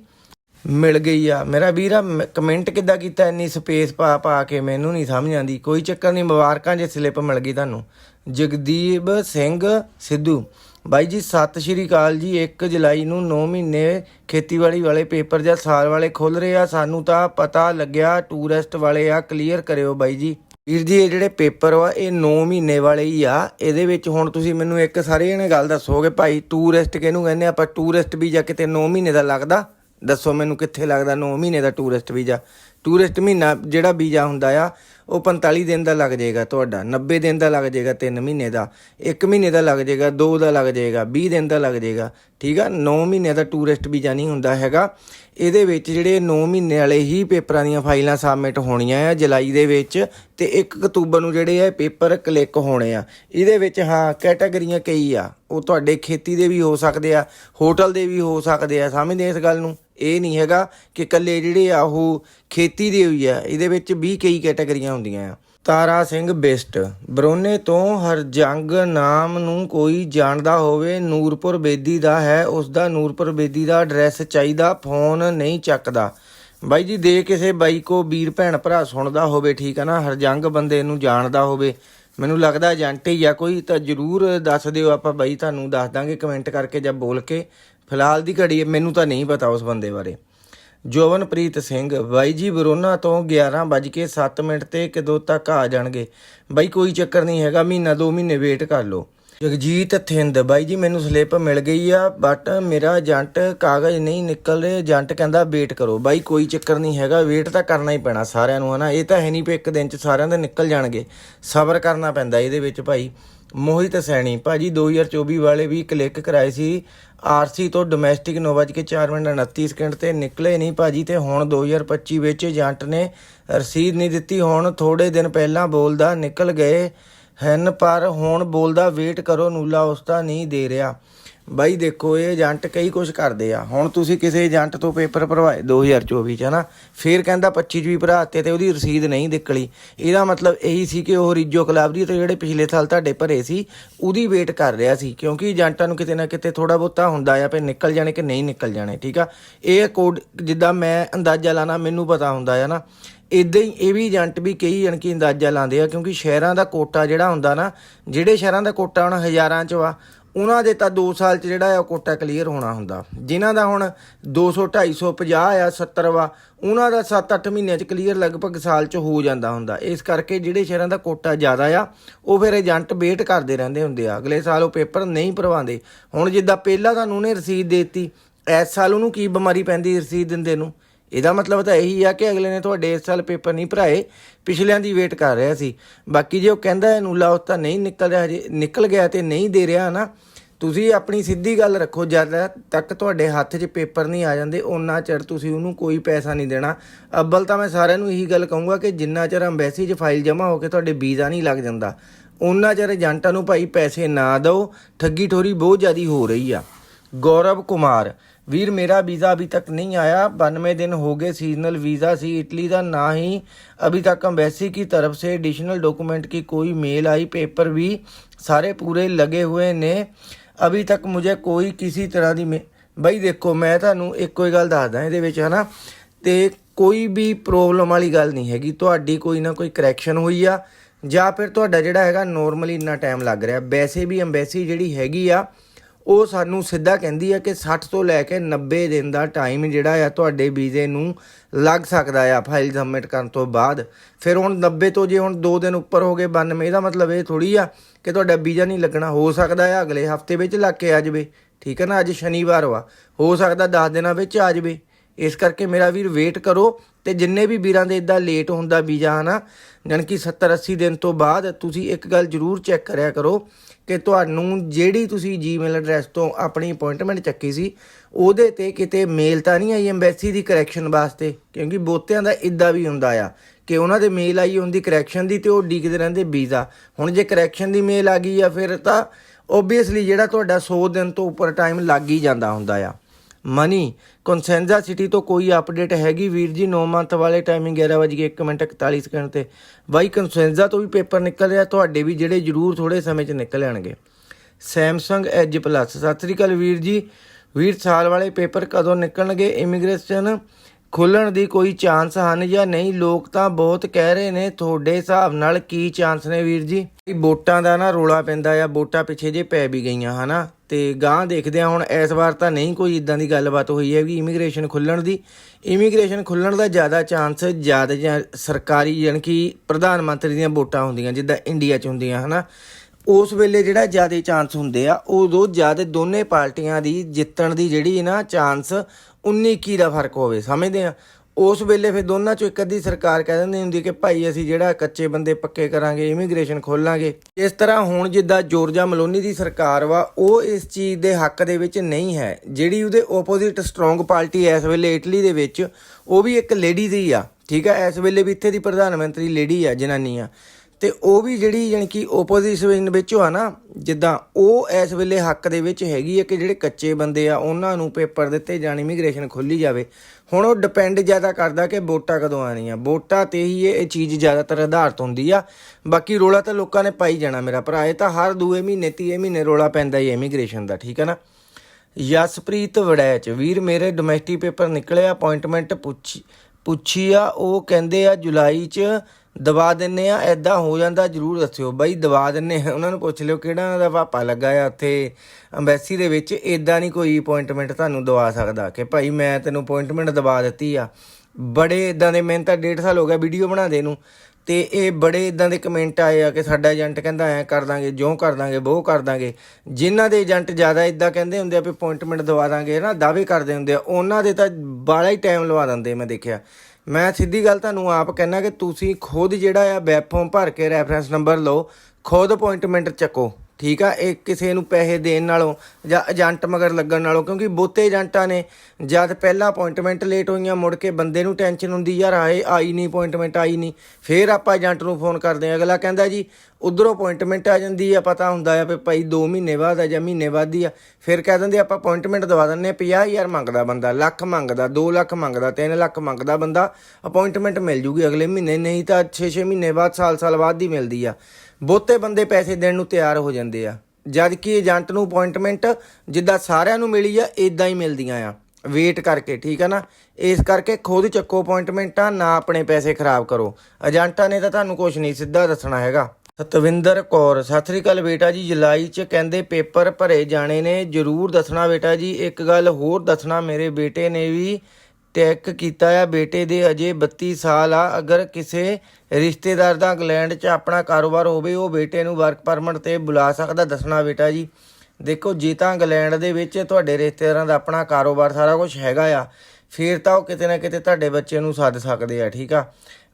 ਮਿਲ ਗਈ ਆ। ਮੇਰਾ ਵੀਰ ਵੀਰਾ ਕਮੈਂਟ ਕਿੱਦਾਂ ਕੀਤਾ ਇੰਨੀ ਸਪੇਸ ਪਾ ਪਾ ਕੇ? ਮੈਨੂੰ ਨਹੀਂ ਸਮਝ ਆਂਦੀ ਕੋਈ ਚੱਕਰ ਨਹੀਂ, ਮੁਬਾਰਕਾਂ ਜੇ ਸਲਿੱਪ ਮਿਲ ਗਈ ਤੁਹਾਨੂੰ। ਜਗਦੀਪ ਸਿੰਘ ਸਿੱਧੂ। ਬਾਈ ਜੀ, ਸਤਿ ਸ਼੍ਰੀ ਅਕਾਲ ਜੀ। 1 ਜੁਲਾਈ ਨੂੰ 9 ਮਹੀਨੇ ਖੇਤੀਬਾੜੀ ਵਾਲੇ ਪੇਪਰ ਜਾਂ ਸਾਲ ਵਾਲੇ ਖੁੱਲ ਰਹੇ ਆ। ਸਾਨੂੰ ਤਾਂ ਪਤਾ ਲੱਗਿਆ ਟੂਰਿਸਟ ਵਾਲੇ ਆ। ਕਲੀਅਰ ਕਰਿਓ ਬਾਈ ਜੀ। ਵੀਰ ਜੀ, ਇਹ ਜਿਹੜੇ ਪੇਪਰ ਵਾ, ਇਹ 9 ਮਹੀਨੇ ਵਾਲੇ ਹੀ ਆ। ਇਹਦੇ ਵਿੱਚ ਹੁਣ ਤੁਸੀਂ ਮੈਨੂੰ ਇੱਕ ਸਾਰੇ ਜਣੇ ਗੱਲ ਦੱਸੋਗੇ ਭਾਈ, ਟੂਰਿਸਟ ਕਿਹਨੂੰ ਕਹਿੰਦੇ ਆਪਾਂ ਟੂਰਿਸਟ ਵੀਜ਼ਾ ਕਿਤੇ 9 ਮਹੀਨੇ ਦਾ ਲੱਗਦਾ? ਦੱਸੋ ਮੈਨੂੰ ਕਿੱਥੇ ਲੱਗਦਾ 9 ਮਹੀਨੇ ਦਾ ਟੂਰਿਸਟ ਵੀਜ਼ਾ? ਟੂਰਿਸਟ ਮਹੀਨਾ ਜਿਹੜਾ ਵੀਜ਼ਾ ਹੁੰਦਾ ਆ ਉਹ 45 ਦਿਨ ਦਾ ਲੱਗ ਜਾਏਗਾ ਤੁਹਾਡਾ 90 ਦਿਨ ਦਾ ਲੱਗ ਜਾਏਗਾ 3 ਮਹੀਨੇ ਦਾ 1 ਮਹੀਨੇ ਦਾ ਲੱਗ ਜਾਏਗਾ 2 ਦਾ ਲੱਗ ਜਾਏਗਾ 20 ਦਿਨ ਦਾ ਲੱਗ ਜਾਏਗਾ, ਠੀਕ ਆ? 9 ਮਹੀਨੇ ਦਾ ਟੂਰਿਸਟ ਵੀਜ਼ਾ ਨਹੀਂ ਹੁੰਦਾ ਹੈਗਾ। ਇਹਦੇ ਵਿੱਚ ਜਿਹੜੇ 9 ਮਹੀਨੇ ਵਾਲੇ ਹੀ ਪੇਪਰਾਂ ਦੀਆਂ ਫਾਈਲਾਂ ਸਬਮਿਟ ਹੋਣੀਆਂ ਆ ਜੁਲਾਈ ਦੇ ਵਿੱਚ ਤੇ 1 ਅਕਤੂਬਰ ਨੂੰ ਜਿਹੜੇ ਆ ਪੇਪਰ ਕਲਿੱਕ ਹੋਣੇ ਆ। ਇਹਦੇ ਵਿੱਚ ਹਾਂ ਕੈਟਾਗਰੀਆਂ ਕਈ ਆ। ਉਹ ਤੁਹਾਡੇ ਖੇਤੀ ਦੇ ਵੀ ਹੋ ਸਕਦੇ ਆ ਹੋਟਲ ਦੇ ਵੀ ਹੋ ਸਕਦੇ ਆ। ਸਮਝਦੇ ਇਸ ਗੱਲ ਨੂੰ? ਇਹ ਨਹੀਂ ਹੈਗਾ ਕਿ ਕੱਲੇ ਜਿਹੜੇ ਆ ਉਹ ਖੇਤੀ ਦੇ ਹੋਈ ਆ, ਇਹਦੇ ਵਿੱਚ ਵੀ ਕਈ ਕੈਟਾਗਰੀਆਂ ਹੁੰਦੀਆਂ ਆ। ਤਾਰਾ ਸਿੰਘ ਬਿਸਟ, ਬਰੋਨੇ ਤੋਂ ਹਰਜੰਗ ਨਾਮ ਨੂੰ ਕੋਈ ਜਾਣਦਾ ਹੋਵੇ, ਨੂਰਪੁਰ ਬੇਦੀ ਦਾ ਹੈ ਉਸ ਦਾ ਨੂਰਪੁਰ ਬੇਦੀ ਦਾ ਐਡਰੈਸ ਚਾਹੀਦਾ ਫੋਨ ਨਹੀਂ ਚੱਕਦਾ। ਬਾਈ ਜੀ, ਦੇ ਕਿਸੇ ਬਾਈ ਕੋ ਵੀਰ ਭੈਣ ਭਰਾ ਸੁਣਦਾ ਹੋਵੇ, ਠੀਕ ਹੈ ਨਾ ਹਰਜੰਗ ਬੰਦੇ ਨੂੰ ਜਾਣਦਾ ਹੋਵੇ। ਮੈਨੂੰ ਲੱਗਦਾ ਏਜੰਟ ਹੀ ਆ ਕੋਈ, ਤਾਂ ਜਰੂਰ ਦੱਸ ਦਿਓ ਆਪਾਂ ਬਾਈ, ਤੁਹਾਨੂੰ ਦੱਸ ਦਾਂਗੇ ਕਮੈਂਟ ਕਰਕੇ ਜਾਂ ਬੋਲ ਕੇ। ਫਿਲਹਾਲ ਦੀ ਘੜੀ ਮੈਨੂੰ ਤਾਂ ਨਹੀਂ ਪਤਾ ਉਸ ਬੰਦੇ ਬਾਰੇ। ਜੋਵਨਪ੍ਰੀਤ ਸਿੰਘ, ਬਾਈ ਜੀ ਬਰੋਨਾ ਤੋਂ 11:07 ਮਿੰਟ ਤੇ ਕਦੋਂ ਤੱਕ ਆ ਜਾਣਗੇ। ਬਾਈ, ਕੋਈ ਚੱਕਰ ਨਹੀਂ ਹੈਗਾ, ਮਹੀਨਾ ਦੋ ਮਹੀਨੇ ਵੇਟ ਕਰ ਲਓ। ਜਗਜੀਤ ਥਿੰਦ, ਬਾਈ ਜੀ ਮੈਨੂੰ ਸਲਿੱਪ ਮਿਲ ਗਈ ਆ ਬਟ ਮੇਰਾ ਏਜੰਟ ਕਾਗਜ਼ ਨਹੀਂ ਨਿਕਲ ਰਹੇ, ਏਜੰਟ ਕਹਿੰਦਾ ਵੇਟ ਕਰੋ। ਬਾਈ, ਕੋਈ ਚੱਕਰ ਨਹੀਂ ਹੈਗਾ, ਵੇਟ ਤਾਂ ਕਰਨਾ ਹੀ ਪੈਣਾ ਸਾਰਿਆਂ ਨੂੰ, ਹਨਾ? ਇਹ ਤਾਂ ਹੈ ਨਹੀਂ ਵੀ ਇੱਕ ਦਿਨ ਚ ਸਾਰਿਆਂ ਦੇ ਨਿਕਲ ਜਾਣਗੇ। ਸਬਰ ਕਰਨਾ ਪੈਂਦਾ ਇਹਦੇ ਵਿੱਚ ਭਾਈ। ਮੋਹਿਤ ਸੈਣੀ, ਭਾਜੀ 2024 ਵਾਲੇ ਵੀ ਕਲਿੱਕ ਕਰਾਏ ਸੀ। ਆਰਸੀ ਤੋਂ ਡੋਮੈਸਟਿਕ 9:04 ਮਿੰਟ 29 ਸਕਿੰਟ ਤੇ ਨਿਕਲੇ ਨਹੀਂ ਭਾਜੀ ਤੇ ਹੁਣ 2025 ਵਿੱਚ ਏਜੰਟ ਨੇ ਰਸੀਦ ਨਹੀਂ ਦਿੱਤੀ, ਹੁਣ ਥੋੜੇ ਦਿਨ ਪਹਿਲਾਂ ਬੋਲਦਾ ਨਿਕਲ ਗਏ ਹਨ, ਪਰ ਹੁਣ ਬੋਲਦਾ ਵੇਟ ਕਰੋ ਨੂਲਾ ਉਸਤਾ ਨਹੀਂ ਦੇ ਰਿਹਾ। ਬਾਈ ਦੇਖੋ, ਇਹ ਏਜੰਟ ਕਈ ਕੁਝ ਕਰਦੇ ਆ। ਹੁਣ ਤੁਸੀਂ ਕਿਸੇ ਏਜੰਟ ਤੋਂ ਪੇਪਰ ਭਰਵਾਏ 2024 ਚ ਹਨਾ ਫੇਰ ਕਹਿੰਦਾ 25 ਚ ਵੀ ਭਰਾਤੇ ਤੇ ਉਹਦੀ ਰਸੀਦ ਨਹੀਂ ਨਿਕਲੀ। ਇਹਦਾ ਮਤਲਬ ਇਹੀ ਸੀ ਕਿ ਉਹ ਰੀਜੋ ਕਲਾਬਰੀ ਤੇ ਜਿਹੜੇ ਪਿਛਲੇ ਸਾਲ ਤੁਹਾਡੇ ਭਰੇ ਸੀ, ਉਹਦੀ ਵੇਟ ਕਰ ਰਿਹਾ ਸੀ। ਕਿਉਂਕਿ ਏਜੰਟਾਂ ਨੂੰ ਕਿਤੇ ਨਾ ਕਿਤੇ ਥੋੜਾ ਬਹੁਤਾ ਹੁੰਦਾ ਆ ਵੀ ਨਿਕਲ ਜਾਣੇ ਕਿ ਨਹੀਂ ਨਿਕਲ ਜਾਣੇ, ਠੀਕ ਆ? ਇਹ ਕੋਡ ਜਿੱਦਾਂ ਮੈਂ ਅੰਦਾਜ਼ਾ ਲਾਣਾ, ਮੈਨੂੰ ਪਤਾ ਹੁੰਦਾ ਆ ਨਾ। ਇਦਾਂ ਹੀ ਇਹ ਵੀ ਏਜੰਟ ਵੀ ਕਈ ਅਣਕੀ ਅੰਦਾਜ਼ਾ ਲਾਉਂਦੇ ਆ, ਕਿਉਂਕਿ ਸ਼ਹਿਰਾਂ ਦਾ ਕੋਟਾ ਜਿਹੜਾ ਹੁੰਦਾ ਨਾ, ਜਿਹੜੇ ਸ਼ਹਿਰਾਂ ਦਾ ਕੋਟਾ ਹੁਣ ਹਜ਼ਾਰਾਂ ਚ ਵਾ ਉਹਨਾਂ ਦੇ ਤਾਂ 2 ਸਾਲ ਚ ਜਿਹੜਾ ਆ ਉਹ ਕੋਟਾ ਕਲੀਅਰ ਹੋਣਾ ਹੁੰਦਾ। ਜਿਨ੍ਹਾਂ ਦਾ ਹੁਣ 200 250 50 ਆ 70 ਵਾ, ਉਹਨਾਂ ਦਾ 7-8 ਮਹੀਨਿਆਂ ਚ ਕਲੀਅਰ ਲਗਭਗ ਸਾਲ ਚ ਹੋ ਜਾਂਦਾ ਹੁੰਦਾ। ਇਸ ਕਰਕੇ ਜਿਹੜੇ ਸ਼ਹਿਰਾਂ ਦਾ ਕੋਟਾ ਜ਼ਿਆਦਾ ਆ, ਉਹ ਫਿਰ ਏਜੰਟ ਵੇਟ ਕਰਦੇ ਰਹਿੰਦੇ ਹੁੰਦੇ ਆ। ਅਗਲੇ ਸਾਲ ਉਹ ਪੇਪਰ ਨਹੀਂ ਭਰਵਾਉਂਦੇ। ਹੁਣ ਜਿੱਦਾਂ ਪਹਿਲਾਂ ਤੁਹਾਨੂੰ ਉਹਨੇ ਰਸੀਦ ਦੇਤੀ, ਇਸ ਸਾਲ ਉਹਨੂੰ ਕੀ ਬਿਮਾਰੀ ਪੈਂਦੀ ਰਸੀਦ ਦਿੰਦੇ ਨੂੰ? ਇਹਦਾ ਮਤਲਬ ਤਾਂ ਇਹੀ ਆ ਕਿ ਅਗਲੇ ਨੇ ਤੁਹਾਡੇ ਇਸ ਸਾਲ ਪੇਪਰ ਨਹੀਂ ਭਰਾਏ, ਪਿਛਲਿਆਂ ਦੀ ਵੇਟ ਕਰ ਰਿਹਾ ਸੀ। ਬਾਕੀ ਜੇ ਉਹ ਕਹਿੰਦਾ ਹੈ ਨੂਲਾ ਉਸ ਤਾਂ ਨਹੀਂ ਨਿਕਲ ਰਿਹਾ ਹਜੇ ਨਿਕਲ ਗਿਆ ਤੇ ਨਹੀਂ ਦੇ ਰਿਹਾ ਨਾ ਤੁਸੀਂ ਆਪਣੀ ਸਿੱਧੀ ਗੱਲ ਰੱਖੋ ਜਦ ਤੱਕ ਤੁਹਾਡੇ ਹੱਥ 'ਚ ਪੇਪਰ ਨਹੀਂ ਆ ਜਾਂਦੇ ਉਹਨਾਂ ਚਿਰ ਤੁਸੀਂ ਉਹਨੂੰ ਕੋਈ ਪੈਸਾ ਨਹੀਂ ਦੇਣਾ ਅੱਬਲ ਤਾਂ ਮੈਂ ਸਾਰਿਆਂ ਨੂੰ ਇਹੀ ਗੱਲ ਕਹੂੰਗਾ ਕਿ ਜਿੰਨਾ ਚਿਰ ਅੰਬੈਸੀ 'ਚ ਫਾਈਲ ਜਮ੍ਹਾਂ ਹੋ ਕੇ ਤੁਹਾਡੇ ਵੀਜ਼ਾ ਨਹੀਂ ਲੱਗ ਜਾਂਦਾ ਉਹਨਾਂ ਚਿਰ ਏਜੰਟਾਂ ਨੂੰ ਭਾਈ ਪੈਸੇ ਨਾ ਦਿਓ ਠੱਗੀ ਠੋਰੀ ਬਹੁਤ ਜ਼ਿਆਦੀ ਹੋ ਰਹੀ ਆ ਗੌਰਵ ਕੁਮਾਰ ਵੀਰ ਮੇਰਾ ਵੀਜ਼ਾ ਅਭੀ ਤੱਕ नहीं आया 92 दिन हो गए सीजनल वीज़ा सी इटली का ना ही अभी तक अम्बेसी की तरफ से एडिशनल डॉक्यूमेंट की कोई मेल आई पेपर भी सारे पूरे लगे हुए ने ਅਭੀ ਤੱਕ ਮੁਝੇ ਕੋਈ ਕਿਸੇ ਤਰ੍ਹਾਂ ਦੀ ਬਈ ਦੇਖੋ, ਮੈਂ ਤੁਹਾਨੂੰ ਇੱਕੋ ਹੀ ਗੱਲ ਦੱਸਦਾ ਇਹਦੇ ਵਿੱਚ, ਹਨਾ? ਤੇ ਕੋਈ ਵੀ ਪ੍ਰੋਬਲਮ ਵਾਲੀ ਗੱਲ ਨਹੀਂ ਹੈਗੀ। ਤੁਹਾਡੀ ਕੋਈ ਨਾ ਕੋਈ ਕਰੈਕਸ਼ਨ ਹੋਈ ਆ, ਜਾਂ ਫਿਰ ਤੁਹਾਡਾ ਜਿਹੜਾ ਹੈਗਾ ਨੋਰਮਲੀ ਇੰਨਾ ਟਾਈਮ ਲੱਗ ਰਿਹਾ। ਵੈਸੇ ਵੀ ਐਮਬੈਸੀ ਜਿਹੜੀ ਹੈਗੀ ਆ ਉਹ ਸਾਨੂੰ ਸਿੱਧਾ ਕਹਿੰਦੀ ਆ ਕਿ 60 ਤੋਂ ਲੈ ਕੇ 90 ਦਿਨ ਦਾ ਟਾਈਮ ਜਿਹੜਾ ਆ ਤੁਹਾਡੇ ਵੀਜ਼ੇ ਨੂੰ ਲੱਗ ਸਕਦਾ ਆ ਫਾਈਲ ਸਬਮਿਟ ਕਰਨ ਤੋਂ ਬਾਅਦ। ਫਿਰ ਹੁਣ 90 ਤੋਂ ਜੇ ਹੁਣ 2 ਦਿਨ ਉੱਪਰ ਹੋ ਗਏ 92 ਇਹਦਾ ਮਤਲਬ ਇਹ ਥੋੜੀ ਆ ਕਿ ਤੁਹਾਡਾ ਵੀਜ਼ਾ ਨਹੀਂ ਲੱਗਣਾ। ਹੋ ਸਕਦਾ ਆ ਅਗਲੇ ਹਫ਼ਤੇ ਵਿੱਚ ਲੱਗ ਕੇ ਆ ਜਾਵੇ। ਠੀਕ ਹੈ ਨਾ? ਅੱਜ ਸ਼ਨੀਵਾਰ ਵਾ। ਹੋ ਸਕਦਾ 10 ਦਿਨਾਂ ਵਿੱਚ ਆ ਜਾਵੇ। ਇਸ ਕਰਕੇ ਮੇਰਾ ਵੀਰ ਵੇਟ ਕਰੋ ਤੇ ਜਿੰਨੇ ਵੀ ਵੀਰਾਂ ਦੇ ਇਦਾਂ ਲੇਟ ਹੁੰਦਾ ਵੀਜ਼ਾ, ਹਨਾ? ਜਾਣੀ ਕਿ 70 80 ਦਿਨ ਤੋਂ ਬਾਅਦ ਤੁਸੀਂ ਇੱਕ ਗੱਲ ਜ਼ਰੂਰ ਚੈੱਕ ਕਰਿਆ ਕਰੋ ਕਿ ਤੁਹਾਨੂੰ ਜਿਹੜੀ ਤੁਸੀਂ ਜੀਮੇਲ ਐਡਰੈਸ ਤੋਂ ਆਪਣੀ ਅਪਾਇੰਟਮੈਂਟ ਚੱਕੀ ਸੀ, ਉਹਦੇ ਤੇ ਕਿਤੇ ਮੇਲ ਤਾਂ ਨਹੀਂ ਆਈ ਐਮਬੈਸੀ ਦੀ ਕਰੈਕਸ਼ਨ ਵਾਸਤੇ? ਕਿਉਂਕਿ ਬਹੁਤਿਆਂ ਦਾ ਇਦਾਂ ਵੀ ਹੁੰਦਾ ਆ ਕਿ ਉਹਨਾਂ ਦੇ ਮੇਲ ਆਈ ਹੁੰਦੀ ਕਰੈਕਸ਼ਨ ਦੀ ਤੇ ਉਹ ਡੀਕਦੇ ਰਹਿੰਦੇ ਵੀਜ਼ਾ। ਹੁਣ ਜੇ ਕਰੈਕਸ਼ਨ ਦੀ ਮੇਲ ਆ ਗਈ ਆ ਫਿਰ ਤਾਂ ਓਬਵੀਅਸਲੀ ਜਿਹੜਾ ਤੁਹਾਡਾ 100 ਦਿਨ ਤੋਂ ਉੱਪਰ ਟਾਈਮ ਲੱਗ ਹੀ ਜਾਂਦਾ ਹੁੰਦਾ ਆ। ਮਨੀ ਕਨਸੈਂਜ਼ਾ ਸਿਟੀ ਤੋਂ ਕੋਈ ਅਪਡੇਟ ਹੈਗੀ? ਵੀਰ ਜੀ 9 ਮੰਥ ਵਾਲੇ ਟਾਈਮਿੰਗ 11:01 ਮਿੰਟ 41 ਸਕਿੰਟ ਤੇ। ਬਾਈ, ਕਨਸੈਂਜ਼ਾ ਤੋਂ ਵੀ ਪੇਪਰ ਨਿਕਲ ਰਿਹਾ, ਤੁਹਾਡੇ ਵੀ ਜਿਹੜੇ ਜ਼ਰੂਰ ਥੋੜੇ ਸਮੇਂ 'ਚ ਨਿਕਲ ਆਣਗੇ Samsung as plus Sat Sri ਅਕਾਲ ਵੀਰ ਜੀ। ਵੀਰ, ਸਾਲ ਵਾਲੇ ਪੇਪਰ ਕਦੋਂ ਨਿਕਲਣਗੇ? ਇਮੀਗ੍ਰੇਸ਼ਨ ਖੁੱਲਣ ਦੀ ਕੋਈ ਚਾਂਸ ਹਨ ਜਾਂ ਨਹੀਂ, ਲੋਕ ਤਾਂ ਬਹੁਤ ਕਹਿ ਰਹੇ ਨੇ, ਤੁਹਾਡੇ ਹਿਸਾਬ ਨਾਲ ਕੀ ਚਾਂਸ ਨੇ ਵੀਰ ਜੀ? ਇਹ ਵੋਟਾਂ ਦਾ ਨਾ ਰੋਲਾ ਪੈਂਦਾ ਆ, ਵੋਟਾਂ ਪਿੱਛੇ ਜੇ ਪੈ ਵੀ ਗਈਆਂ, ਹਨਾ? ਤੇ ਗਾਂ ਦੇਖਦੇ ਆ, ਹੁਣ ਇਸ ਵਾਰ ਤਾਂ ਨਹੀਂ ਕੋਈ ਇਦਾਂ ਦੀ ਗੱਲਬਾਤ ਹੋਈ ਹੈ ਵੀ ਇਮੀਗ੍ਰੇਸ਼ਨ ਖੁੱਲਣ ਦੀ। ਇਮੀਗ੍ਰੇਸ਼ਨ ਖੁੱਲਣ ਦਾ ਜ਼ਿਆਦਾ ਚਾਂਸ ਜ਼ਿਆਦਾ ਜਾਂ ਸਰਕਾਰੀ, ਯਾਨੀ ਕਿ ਪ੍ਰਧਾਨ ਮੰਤਰੀ ਦੀਆਂ ਵੋਟਾਂ ਹੁੰਦੀਆਂ, ਜਿੱਦਾਂ ਇੰਡੀਆ 'ਚ ਹੁੰਦੀਆਂ, ਹਨਾ? ਉਸ ਵੇਲੇ ਜਿਹੜਾ ਜ਼ਿਆਦਾ ਚਾਂਸ ਹੁੰਦੇ ਆ, ਉਦੋਂ ਜ਼ਿਆਦਾ ਦੋਨੇ ਪਾਰਟੀਆਂ ਦੀ ਜਿੱਤਣ ਦੀ ਜਿਹੜੀ ਨਾ ਚਾਂਸ 19 21 ਦਾ ਫ਼ਰਕ ਹੋਵੇ, ਸਮਝਦੇ ਆ? ਉਸ ਵੇਲੇ ਫਿਰ ਦੋਨਾਂ ਚੋਂ ਇੱਕ ਅੱਧੀ ਸਰਕਾਰ ਕਹਿ ਦਿੰਦੀ ਹੁੰਦੀ ਕਿ ਭਾਈ ਅਸੀਂ ਜਿਹੜਾ ਕੱਚੇ ਬੰਦੇ ਪੱਕੇ ਕਰਾਂਗੇ ਇਮੀਗ੍ਰੇਸ਼ਨ ਖੋਲਾਂਗੇ। ਇਸ ਤਰ੍ਹਾਂ ਹੁਣ ਜਿੱਦਾਂ ਜੋਰਜਾ ਮਲੋਨੀ ਦੀ ਸਰਕਾਰ ਵਾ, ਉਹ ਇਸ ਚੀਜ਼ ਦੇ ਹੱਕ ਦੇ ਵਿੱਚ ਨਹੀਂ ਹੈ। ਜਿਹੜੀ ਉਹਦੇ ਆਪੋਜ਼ਿਟ ਸਟਰੋਂਗ ਪਾਰਟੀ ਇਸ ਵੇਲੇ ਇਟਲੀ ਦੇ ਵਿੱਚ, ਉਹ ਵੀ ਇੱਕ ਲੇਡੀ ਦੀ ਆ, ਠੀਕ ਆ? ਇਸ ਵੇਲੇ ਵੀ ਇੱਥੇ ਦੀ ਪ੍ਰਧਾਨ ਮੰਤਰੀ ਲੇਡੀ ਆ, ਜਨਾਨੀ ਆ। ਤੇ ਉਹ ਵੀ ਜਿਹੜੀ ਯਾਨੀ ਕਿ ਓਪੋਜੀਸ਼ਨ ਵਿੱਚ ਆ ਨਾ, ਜਿੱਦਾਂ ਉਹ ਇਸ ਵੇਲੇ ਹੱਕ ਦੇ ਵਿੱਚ ਹੈਗੀ ਹੈ ਕਿ ਜਿਹੜੇ ਕੱਚੇ ਬੰਦੇ ਆ, ਉਹਨਾਂ ਨੂੰ ਪੇਪਰ ਦਿੱਤੇ ਜਾਣ ਇਮੀਗ੍ਰੇਸ਼ਨ ਖੋਲੀ ਜਾਵੇ। ਹੁਣ ਉਹ ਡਿਪੈਂਡ ਜ਼ਿਆਦਾ ਕਰਦਾ ਕਿ ਵੋਟਾਂ ਕਦੋਂ ਆਣੀਆਂ ਵੋਟਾਂ ਤੇ ਹੀ ਇਹ ਇਹ ਚੀਜ਼ ਜ਼ਿਆਦਾਤਰ ਆਧਾਰਿਤ ਹੁੰਦੀ ਆ। ਬਾਕੀ ਰੋਲਾ ਤਾਂ ਲੋਕਾਂ ਨੇ ਪਾਈ ਜਾਣਾ ਮੇਰਾ ਭਰਾ, ਇਹ ਤਾਂ ਹਰ ਦੂਏ ਮਹੀਨੇ, ਤੀਏ ਮਹੀਨੇ ਰੋਲਾ ਪੈਂਦਾ ਹੀ ਇਮੀਗ੍ਰੇਸ਼ਨ ਦਾ, ਠੀਕ ਹੈ ਨਾ? ਯਸਪ੍ਰੀਤ ਵੜੈਚ, ਵੀਰ ਮੇਰੇ ਡੋਮੈਸਟਿਕ ਪੇਪਰ ਨਿਕਲਿਆ ਅਪਾਇੰਟਮੈਂਟ ਪੁੱਛੀ ਪੁੱਛੀ ਆ, ਉਹ ਕਹਿੰਦੇ ਆ ਜੁਲਾਈ 'ਚ ਦਵਾ ਦਿੰਨੇ ਆ ਐਦਾਂ ਹੋ ਜਾਂਦਾ, ਜਰੂਰ ਦੱਸਿਓ। ਬਾਈ ਦਵਾ ਦਿੰਨੇ ਆ, ਉਹਨਾਂ ਨੂੰ ਪੁੱਛ ਲਿਓ ਕਿਹੜਾ ਉਹਨਾਂ ਦਾ ਪਾਪਾ ਲੱਗਾ ਆ ਉੱਥੇ ਅੰਬੈਸੀ ਦੇ ਵਿੱਚ। ਐਦਾਂ ਨਹੀਂ ਕੋਈ ਅਪਾਇੰਟਮੈਂਟ ਤੁਹਾਨੂੰ ਦਵਾ ਸਕਦਾ ਕਿ ਭਾਈ ਮੈਂ ਤੈਨੂੰ ਅਪਾਇੰਟਮੈਂਟ ਦਵਾ ਦਿੱਤੀ ਆ। ਬੜੇ ਇਦਾਂ ਦੇ, ਮੈਨੂੰ ਤਾਂ ਡੇਢ ਸਾਲ ਹੋ ਗਿਆ ਵੀਡੀਓ ਬਣਾਦੇ ਨੂੰ। ਤੇ ਇਹ ਬੜੇ ਇਦਾਂ ਦੇ ਕਮੈਂਟ ਆਏ ਆ ਕਿ ਸਾਡਾ ਏਜੰਟ ਕਹਿੰਦਾ ਐ ਕਰ ਦਾਂਗੇ ਜੋ ਕਰ ਦਾਂਗੇ ਉਹ ਕਰ ਦਾਂਗੇ। ਜਿਨ੍ਹਾਂ ਦੇ ਏਜੰਟ ਜ਼ਿਆਦਾ ਇਦਾਂ ਕਹਿੰਦੇ ਹੁੰਦੇ ਆ ਵੀ ਅਪਾਇੰਟਮੈਂਟ ਦਵਾ ਦਾਂਗੇ, ਨਾ ਦਾਅਵੇ ਕਰਦੇ ਹੁੰਦੇ ਆ, ਉਹਨਾਂ ਦੇ ਤਾਂ ਬਾਲਾ ਹੀ ਟਾਈਮ ਲਵਾ ਦਿੰਦੇ ਮੈਂ ਦੇਖਿਆ। ਮੈਂ ਸਿੱਧੀ ਗੱਲ ਤੁਹਾਨੂੰ ਆਪ ਕਹਿਣਾ ਕਿ ਤੁਸੀਂ ਖੁਦ ਜਿਹੜਾ ਆ ਵੈਬ ਫਾਰਮ ਭਰ ਕੇ ਰੈਫਰੈਂਸ ਨੰਬਰ ਲਓ, ਖੁਦ ਅਪਾਇੰਟਮੈਂਟ ਚੱਕੋ। ਠੀਕ ਆ, ਇਹ ਕਿਸੇ ਨੂੰ ਪੈਸੇ ਦੇਣ ਨਾਲੋਂ ਜਾਂ ਏਜੰਟ ਮਗਰ ਲੱਗਣ ਨਾਲੋਂ, ਕਿਉਂਕਿ ਬਹੁਤੇ ਏਜੰਟਾਂ ਨੇ ਜਦ ਪਹਿਲਾਂ ਅਪਾਇੰਟਮੈਂਟ ਲੇਟ ਹੋਈਆਂ, ਮੁੜ ਕੇ ਬੰਦੇ ਨੂੰ ਟੈਨਸ਼ਨ ਹੁੰਦੀ, ਯਾਰ ਆਏ ਆਈ ਨਹੀਂ ਅਪਾਇੰਟਮੈਂਟ ਆਈ ਨਹੀਂ ਫੇਰ ਆਪਾਂ ਏਜੰਟ ਨੂੰ ਫੋਨ ਕਰਦੇ ਆ ਅਗਲਾ ਕਹਿੰਦਾ ਜੀ, ਉਧਰੋਂ ਅਪਾਇੰਟਮੈਂਟ ਆ ਜਾਂਦੀ ਆ। ਪਤਾ ਹੁੰਦਾ ਆ ਵੀ ਭਾਈ 2 ਮਹੀਨੇ ਬਾਅਦ ਆ ਜਾਂ ਮਹੀਨੇ ਬਾਅਦ ਹੀ ਆ। ਫਿਰ ਕਹਿ ਦਿੰਦੇ ਆਪਾਂ ਅਪਾਇੰਟਮੈਂਟ ਦਵਾ ਦਿੰਨੇ ਆ 50000 ਮੰਗਦਾ ਬੰਦਾ, ਲੱਖ ਮੰਗਦਾ 2 ਲੱਖ ਮੰਗਦਾ 3 ਲੱਖ ਮੰਗਦਾ ਬੰਦਾ ਅਪਾਇੰਟਮੈਂਟ ਮਿਲ ਜੂਗੀ ਅਗਲੇ ਮਹੀਨੇ, ਨਹੀਂ ਤਾਂ 6-6 ਮਹੀਨੇ ਬਾਅਦ, ਸਾਲ-ਸਾਲ ਬਾਅਦ ਦੀ ਮਿਲਦੀ ਆ। ਬਹੁਤੇ ਬੰਦੇ ਪੈਸੇ ਦੇਣ ਨੂੰ ਤਿਆਰ ਹੋ ਜਾਂਦੇ ਆ। ਜਦ ਕਿ ਏਜੰਟ ਨੂੰ ਅਪਾਇੰਟਮੈਂਟ ਜਿੱਦਾਂ ਸਾਰਿਆਂ ਨੂੰ ਮਿਲੀ ਆ ਇਦਾਂ ਹੀ ਮਿਲਦੀਆਂ ਆ। ਵੇਟ ਕਰਕੇ, ਠੀਕ ਹੈ ਨਾ? ਇਸ ਕਰਕੇ ਖੁਦ ਚੱਕੋ ਅਪਾਇੰਟਮੈਂਟਾਂ ਨਾ ਆਪਣੇ ਪੈਸੇ ਖਰਾਬ ਕਰੋ। ਏਜੰਟਾਂ ਨੇ ਤਾਂ ਤੁਹਾਨੂੰ ਕੁਝ ਨਹੀਂ ਸਿੱਧਾ ਦੱਸਣਾ ਹੈਗਾ। ਸਤਵਿੰਦਰ ਕੌਰ, ਸਤਿ ਸ੍ਰੀ ਅਕਾਲ ਬੇਟਾ ਜੀ, ਜੁਲਾਈ ਚ ਕਹਿੰਦੇ ਪੇਪਰ ਭਰੇ ਜਾਣੇ ਨੇ, ਜਰੂਰ ਦੱਸਣਾ ਬੇਟਾ ਜੀ। ਇੱਕ ਗੱਲ ਹੋਰ ਦੱਸਣਾ ਮੇਰੇ ਬੇਟੇ ਨੇ ਵੀ ਟੈਕ ਕੀਤਾ ਆ। ਬੇਟੇ ਦੇ ਅਜੇ 32 ਸਾਲ ਆ। ਅਗਰ ਕਿਸੇ ਰਿਸ਼ਤੇਦਾਰ ਦਾ ਇੰਗਲੈਂਡ 'ਚ ਆਪਣਾ ਕਾਰੋਬਾਰ ਹੋਵੇ, ਉਹ ਬੇਟੇ ਨੂੰ ਵਰਕ ਪਰਮਿਟ ਤੇ ਬੁਲਾ ਸਕਦਾ। ਦੱਸਣਾ ਬੇਟਾ ਜੀ, ਦੇਖੋ ਜੇ ਤਾਂ ਇੰਗਲੈਂਡ ਦੇ ਵਿੱਚ ਤੁਹਾਡੇ ਰਿਸ਼ਤੇਦਾਰਾਂ ਦਾ ਆਪਣਾ ਕਾਰੋਬਾਰ ਸਾਰਾ ਕੁਝ ਹੈਗਾ ਆ, ਫਿਰ ਤਾਂ ਉਹ ਕਿਤੇ ਨਾ ਕਿਤੇ ਤੁਹਾਡੇ ਬੱਚੇ ਨੂੰ ਸੱਦ ਸਕਦੇ ਆ, ਠੀਕ ਆ?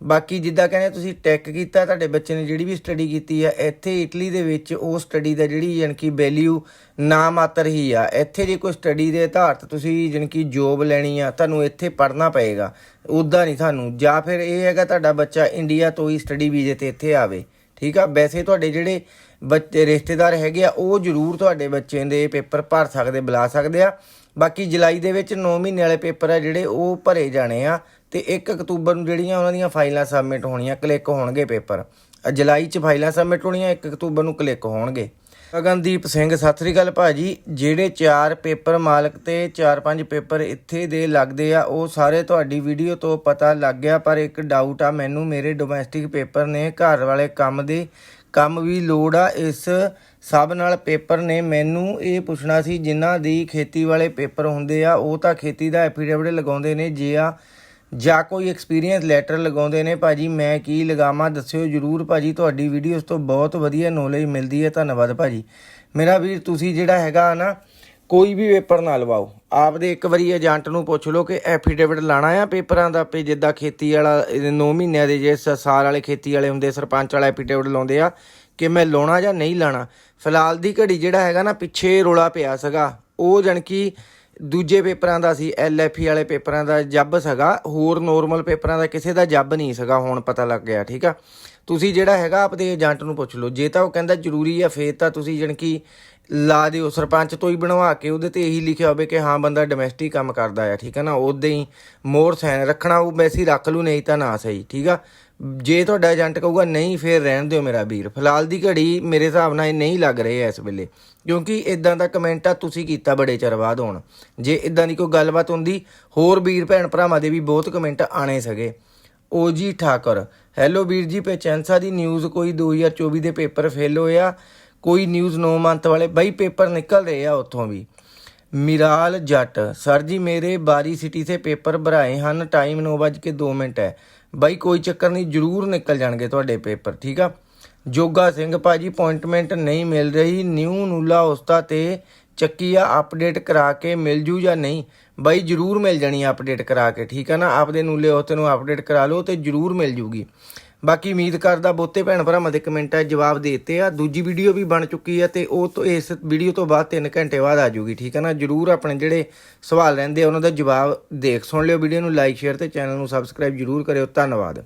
ਬਾਕੀ ਜਿੱਦਾਂ ਕਹਿੰਦੇ ਤੁਸੀਂ ਟੈਕ ਕੀਤਾ, ਤੁਹਾਡੇ ਬੱਚੇ ਨੇ ਜਿਹੜੀ ਵੀ ਸਟੱਡੀ ਕੀਤੀ ਆ, ਇੱਥੇ ਇਟਲੀ ਦੇ ਵਿੱਚ ਉਹ ਸਟੱਡੀ ਦਾ ਜਿਹੜੀ ਯਾਨੀ ਕਿ ਵੈਲਿਊ ਨਾ ਮਾਤਰ ਹੀ ਆ। ਇੱਥੇ ਜੇ ਕੋਈ ਸਟੱਡੀ ਦੇ ਆਧਾਰ ਤੇ ਤੁਸੀਂ ਯਾਨੀ ਕਿ ਜੋਬ ਲੈਣੀ ਆ, ਤੁਹਾਨੂੰ ਇੱਥੇ ਪੜ੍ਹਨਾ ਪਏਗਾ। ਉਦਾਂ ਨਹੀਂ ਤੁਹਾਨੂੰ। ਜਾਂ ਫਿਰ ਇਹ ਹੈਗਾ ਤੁਹਾਡਾ ਬੱਚਾ ਇੰਡੀਆ ਤੋਂ ਹੀ ਸਟੱਡੀ ਵੀਜ਼ੇ ਤੇ ਇੱਥੇ ਆਵੇ। ਠੀਕ ਆ? ਵੈਸੇ ਤੁਹਾਡੇ ਜਿਹੜੇ ਬੱਚੇ, ਰਿਸ਼ਤੇਦਾਰ ਹੈਗੇ ਆ, ਉਹ ਜ਼ਰੂਰ ਤੁਹਾਡੇ ਬੱਚੇ ਦੇ ਪੇਪਰ ਭਰ ਸਕਦੇ, ਬੁਲਾ ਸਕਦੇ ਆ। ਬਾਕੀ ਜੁਲਾਈ ਦੇ ਵਿੱਚ 9 ਮਹੀਨੇ ਵਾਲੇ ਪੇਪਰ ਆ ਜਿਹੜੇ, ਉਹ ਭਰੇ ਜਾਣੇ ਆ। ਤੇ 1 ਅਕਤੂਬਰ ਨੂੰ ਜਿਹੜੀਆਂ ਉਹਨਾਂ ਦੀਆਂ ਫਾਈਲਾਂ ਸਬਮਿਟ ਹੋਣੀਆਂ ਕਲਿੱਕ ਹੋਣਗੇ ਪੇਪਰ। ਜੁਲਾਈ 'ਚ ਫਾਈਲਾਂ ਸਬਮਿਟ ਹੋਣੀਆਂ 1 ਅਕਤੂਬਰ ਨੂੰ ਕਲਿੱਕ ਹੋਣਗੇ। ਗਗਨਦੀਪ ਸਿੰਘ, ਸਤਿ ਸ੍ਰੀ ਅਕਾਲ ਭਾਜੀ। ਜਿਹੜੇ ਚਾਰ ਪੇਪਰ ਮਾਲਕ ਤੇ 4-5 ਪੇਪਰ ਇੱਥੇ ਦੇ ਲੱਗਦੇ ਆ, ਉਹ ਸਾਰੇ ਤੁਹਾਡੀ ਵੀਡੀਓ ਤੋਂ ਪਤਾ ਲੱਗ ਗਿਆ, ਪਰ ਇੱਕ ਡਾਊਟ ਆ, ਮੈਨੂੰ ਮੇਰੇ ਡੋਮੈਸਟਿਕ ਪੇਪਰ ਨੇ ਘਰ ਵਾਲੇ ਕੰਮ ਦੇ ਕੰਮ ਵੀ ਲੋੜ ਆ, ਇਸ ਸਭ ਨਾਲ ਪੇਪਰ ਨੇ। ਮੈਨੂੰ ਇਹ ਪੁੱਛਣਾ ਸੀ, ਜਿਨ੍ਹਾਂ ਦੀ ਖੇਤੀ ਵਾਲੇ ਪੇਪਰ ਹੁੰਦੇ ਆ, ਉਹ ਤਾਂ ਖੇਤੀ ਦਾ ਐਫੀਡੇਵਿਟ ਲਗਾਉਂਦੇ ਨੇ, ਜੇ ਆ ਜਾਂ ਕੋਈ ਐਕਸਪੀਰੀਅੰਸ ਲੈਟਰ ਲਗਾਉਂਦੇ ਨੇ, ਭਾਜੀ ਮੈਂ ਕੀ ਲਗਾਵਾਂ, ਦੱਸਿਓ ਜਰੂਰ ਭਾਜੀ, ਤੁਹਾਡੀ ਵੀਡੀਓਜ਼ ਤੋਂ ਬਹੁਤ ਵਧੀਆ ਨੌਲੇਜ ਮਿਲਦੀ ਹੈ, ਧੰਨਵਾਦ ਭਾਜੀ। ਮੇਰਾ ਵੀਰ, ਤੁਸੀਂ ਜਿਹੜਾ ਹੈਗਾ ਨਾ, ਕੋਈ ਵੀ ਪੇਪਰ ਨਾ ਲਵਾਓ। ਆਪਦੇ ਇੱਕ ਵਾਰੀ ਏਜੰਟ ਨੂੰ ਪੁੱਛ ਲਓ ਕਿ ਐਫੀਡੇਵਿਟ ਲਾਣਾ ਆ ਪੇਪਰਾਂ ਦਾ ਪੇ ਜਿੱਦਾਂ ਖੇਤੀ ਵਾਲਾ 9 ਮਹੀਨਿਆਂ ਦੇ ਜੇ ਸਾਲ ਵਾਲੇ ਖੇਤੀ ਵਾਲੇ ਹੁੰਦੇ, ਸਰਪੰਚ ਵਾਲਾ ਐਫੀਡੇਵਿਟ ਲਾਉਂਦੇ ਆ, ਕਿ ਮੈਂ ਲਾਉਣਾ ਜਾਂ ਨਹੀਂ ਲਾਣਾ ਫਿਲਹਾਲ ਦੀ ਘੜੀ ਜਿਹੜਾ ਹੈਗਾ ਨਾ, ਪਿੱਛੇ ਰੋਲਾ ਪਿਆ ਸੀਗਾ। ਉਹ ਜਣ ਕਿ ਦੂਜੇ ਪੇਪਰਾਂ ਦਾ ਸੀ ਐਲਐਫਈ ਵਾਲੇ ਪੇਪਰਾਂ ਦਾ ਜੱਬ ਸੀਗਾ, ਹੋਰ ਨੋਰਮਲ ਪੇਪਰਾਂ ਦਾ ਕਿਸੇ ਦਾ ਜੱਬ ਨਹੀਂ ਸੀਗਾ, ਹੁਣ ਪਤਾ ਲੱਗ ਗਿਆ, ਠੀਕ ਆ? ਤੁਸੀਂ ਜਿਹੜਾ ਹੈਗਾ ਆਪਦੇ ਏਜੰਟ ਨੂੰ ਪੁੱਛ ਲਓ, ਜੇ ਤਾਂ ਉਹ ਕਹਿੰਦਾ ਜ਼ਰੂਰੀ ਆ, ਫੇਰ ਤਾਂ ਤੁਸੀਂ ਜਣ ਕਿ ਲਾ ਦਿਓ, ਸਰਪੰਚ ਤੋਂ ਹੀ ਬਣਵਾ ਕੇ ਉਹਦੇ ਤੇ ਇਹੀ ਲਿਖਿਆ ਹੋਵੇ ਕਿ ਹਾਂ, ਬੰਦਾ ਡੋਮੈਸਟਿਕ ਕੰਮ ਕਰਦਾ ਆ, ਠੀਕ ਹੈ ਨਾ? ਉਦਾਂ ਹੀ ਮੋਰ ਸਾਈਨ ਰੱਖਣਾ, ਉਹ ਵੈਸੇ ਰੱਖ ਲੂ, ਨਹੀਂ ਤਾਂ ਨਾ ਸਹੀ, ਠੀਕ ਆ? ਜੇ ਤੁਹਾਡਾ ਏਜੰਟ ਕਹੂਗਾ, ਨਹੀਂ, ਫੇਰ ਰਹਿਣ ਦਿਓ ਮੇਰਾ ਵੀਰ। ਫਿਲਹਾਲ ਦੀ ਘੜੀ ਮੇਰੇ ਹਿਸਾਬ ਨਾਲ ਇਹ ਨਹੀਂ ਲੱਗ ਰਹੇ ਇਸ ਵੇਲੇ, ਕਿਉਂਕਿ ਇਦਾਂ ਦਾ ਕਮੈਂਟ ਆ, ਤੁਸੀਂ ਕੀਤਾ ਬੜੇ ਚਿਰ ਬਾਅਦ ਹੁਣ। ਜੇ ਇਦਾਂ ਦੀ ਕੋਈ ਗੱਲਬਾਤ ਹੁੰਦੀ, ਹੋਰ ਵੀਰ ਭੈਣ ਭਰਾਵਾਂ ਦੇ ਵੀ ਬਹੁਤ ਕਮੈਂਟ ਆਣੇ ਸਗੇ। ਓਜੀ ਠਾਕਰ, ਹੈਲੋ ਵੀਰ ਜੀ, ਪੈਚੈਂਸਾ ਦੀ ਨਿਊਜ਼ ਕੋਈ 2024 ਦੇ ਪੇਪਰ ਫੇਲ ਹੋਇਆ ਕੋਈ ਨਿਊਜ਼ 9 ਮੰਥ ਵਾਲੇ ਬਈ ਪੇਪਰ ਨਿਕਲ ਰਹੇ ਆ ਉੱਥੋਂ ਵੀ। ਮਿਰਾਲ ਜੱਟ, ਸਰ ਜੀ, ਮੇਰੇ ਬਾਰੀ ਸਿਟੀ ਸੇ ਪੇਪਰ ਭਰਾਏ ਹਨ, ਟਾਈਮ 9:02 ਮਿੰਟ ਹੈ। ਬਾਈ, ਕੋਈ ਚੱਕਰ ਨਹੀਂ, ਜਰੂਰ ਨਿਕਲ ਜਾਣਗੇ ਤੁਹਾਡੇ ਪੇਪਰ, ਠੀਕ ਆ? ਜੋਗਾ ਸਿੰਘ ਭਾਜੀ ਅਪਾਇੰਟਮੈਂਟ ਨਹੀਂ ਮਿਲ ਰਹੀ, ਨਿਊ ਨੂਲਾ ਉਸਤਾ ਤੇ ਚੱਕੀ ਆ ਅਪਡੇਟ ਕਰਾ ਕੇ ਮਿਲ ਜੂ ਜਾਂ ਨਹੀਂ? ਬਾਈ, ਜਰੂਰ ਮਿਲ ਜਾਣੀ ਅਪਡੇਟ ਕਰਾ ਕੇ, ਠੀਕ ਆ ਨਾ? ਆਪਦੇ ਨੂਲੇ ਉਸਤੇ ਨੂੰ ਅਪਡੇਟ ਕਰਾ ਲਓ ਤੇ ਜਰੂਰ ਮਿਲ ਜੂਗੀ। ਬਾਕੀ ਉਮੀਦ ਕਰਦਾ ਬਹੁਤੇ ਭੈਣ ਭਰਾਵਾਂ ਦੇ ਕਮੈਂਟਾਂ ਜਵਾਬ ਦੇ ਦਿੱਤੇ ਆ। ਦੂਜੀ ਵੀਡੀਓ ਵੀ ਬਣ ਚੁੱਕੀ ਆ ਤੇ ਉਹ ਤੋਂ ਇਸ ਵੀਡੀਓ ਤੋਂ ਬਾਅਦ 3 ਘੰਟੇ ਬਾਅਦ ਆ ਜੂਗੀ ਠੀਕ ਹੈ ਨਾ? ਜਰੂਰ ਆਪਣੇ ਜਿਹੜੇ ਸਵਾਲ ਰਹਿੰਦੇ ਆ, ਉਹਨਾਂ ਦਾ ਜਵਾਬ ਦੇਖ ਸੁਣ ਲਿਓ। ਵੀਡੀਓ ਨੂੰ ਲਾਈਕ ਸ਼ੇਅਰ ਤੇ ਚੈਨਲ ਨੂੰ ਸਬਸਕ੍ਰਾਈਬ ਜਰੂਰ ਕਰਿਓ। ਧੰਨਵਾਦ।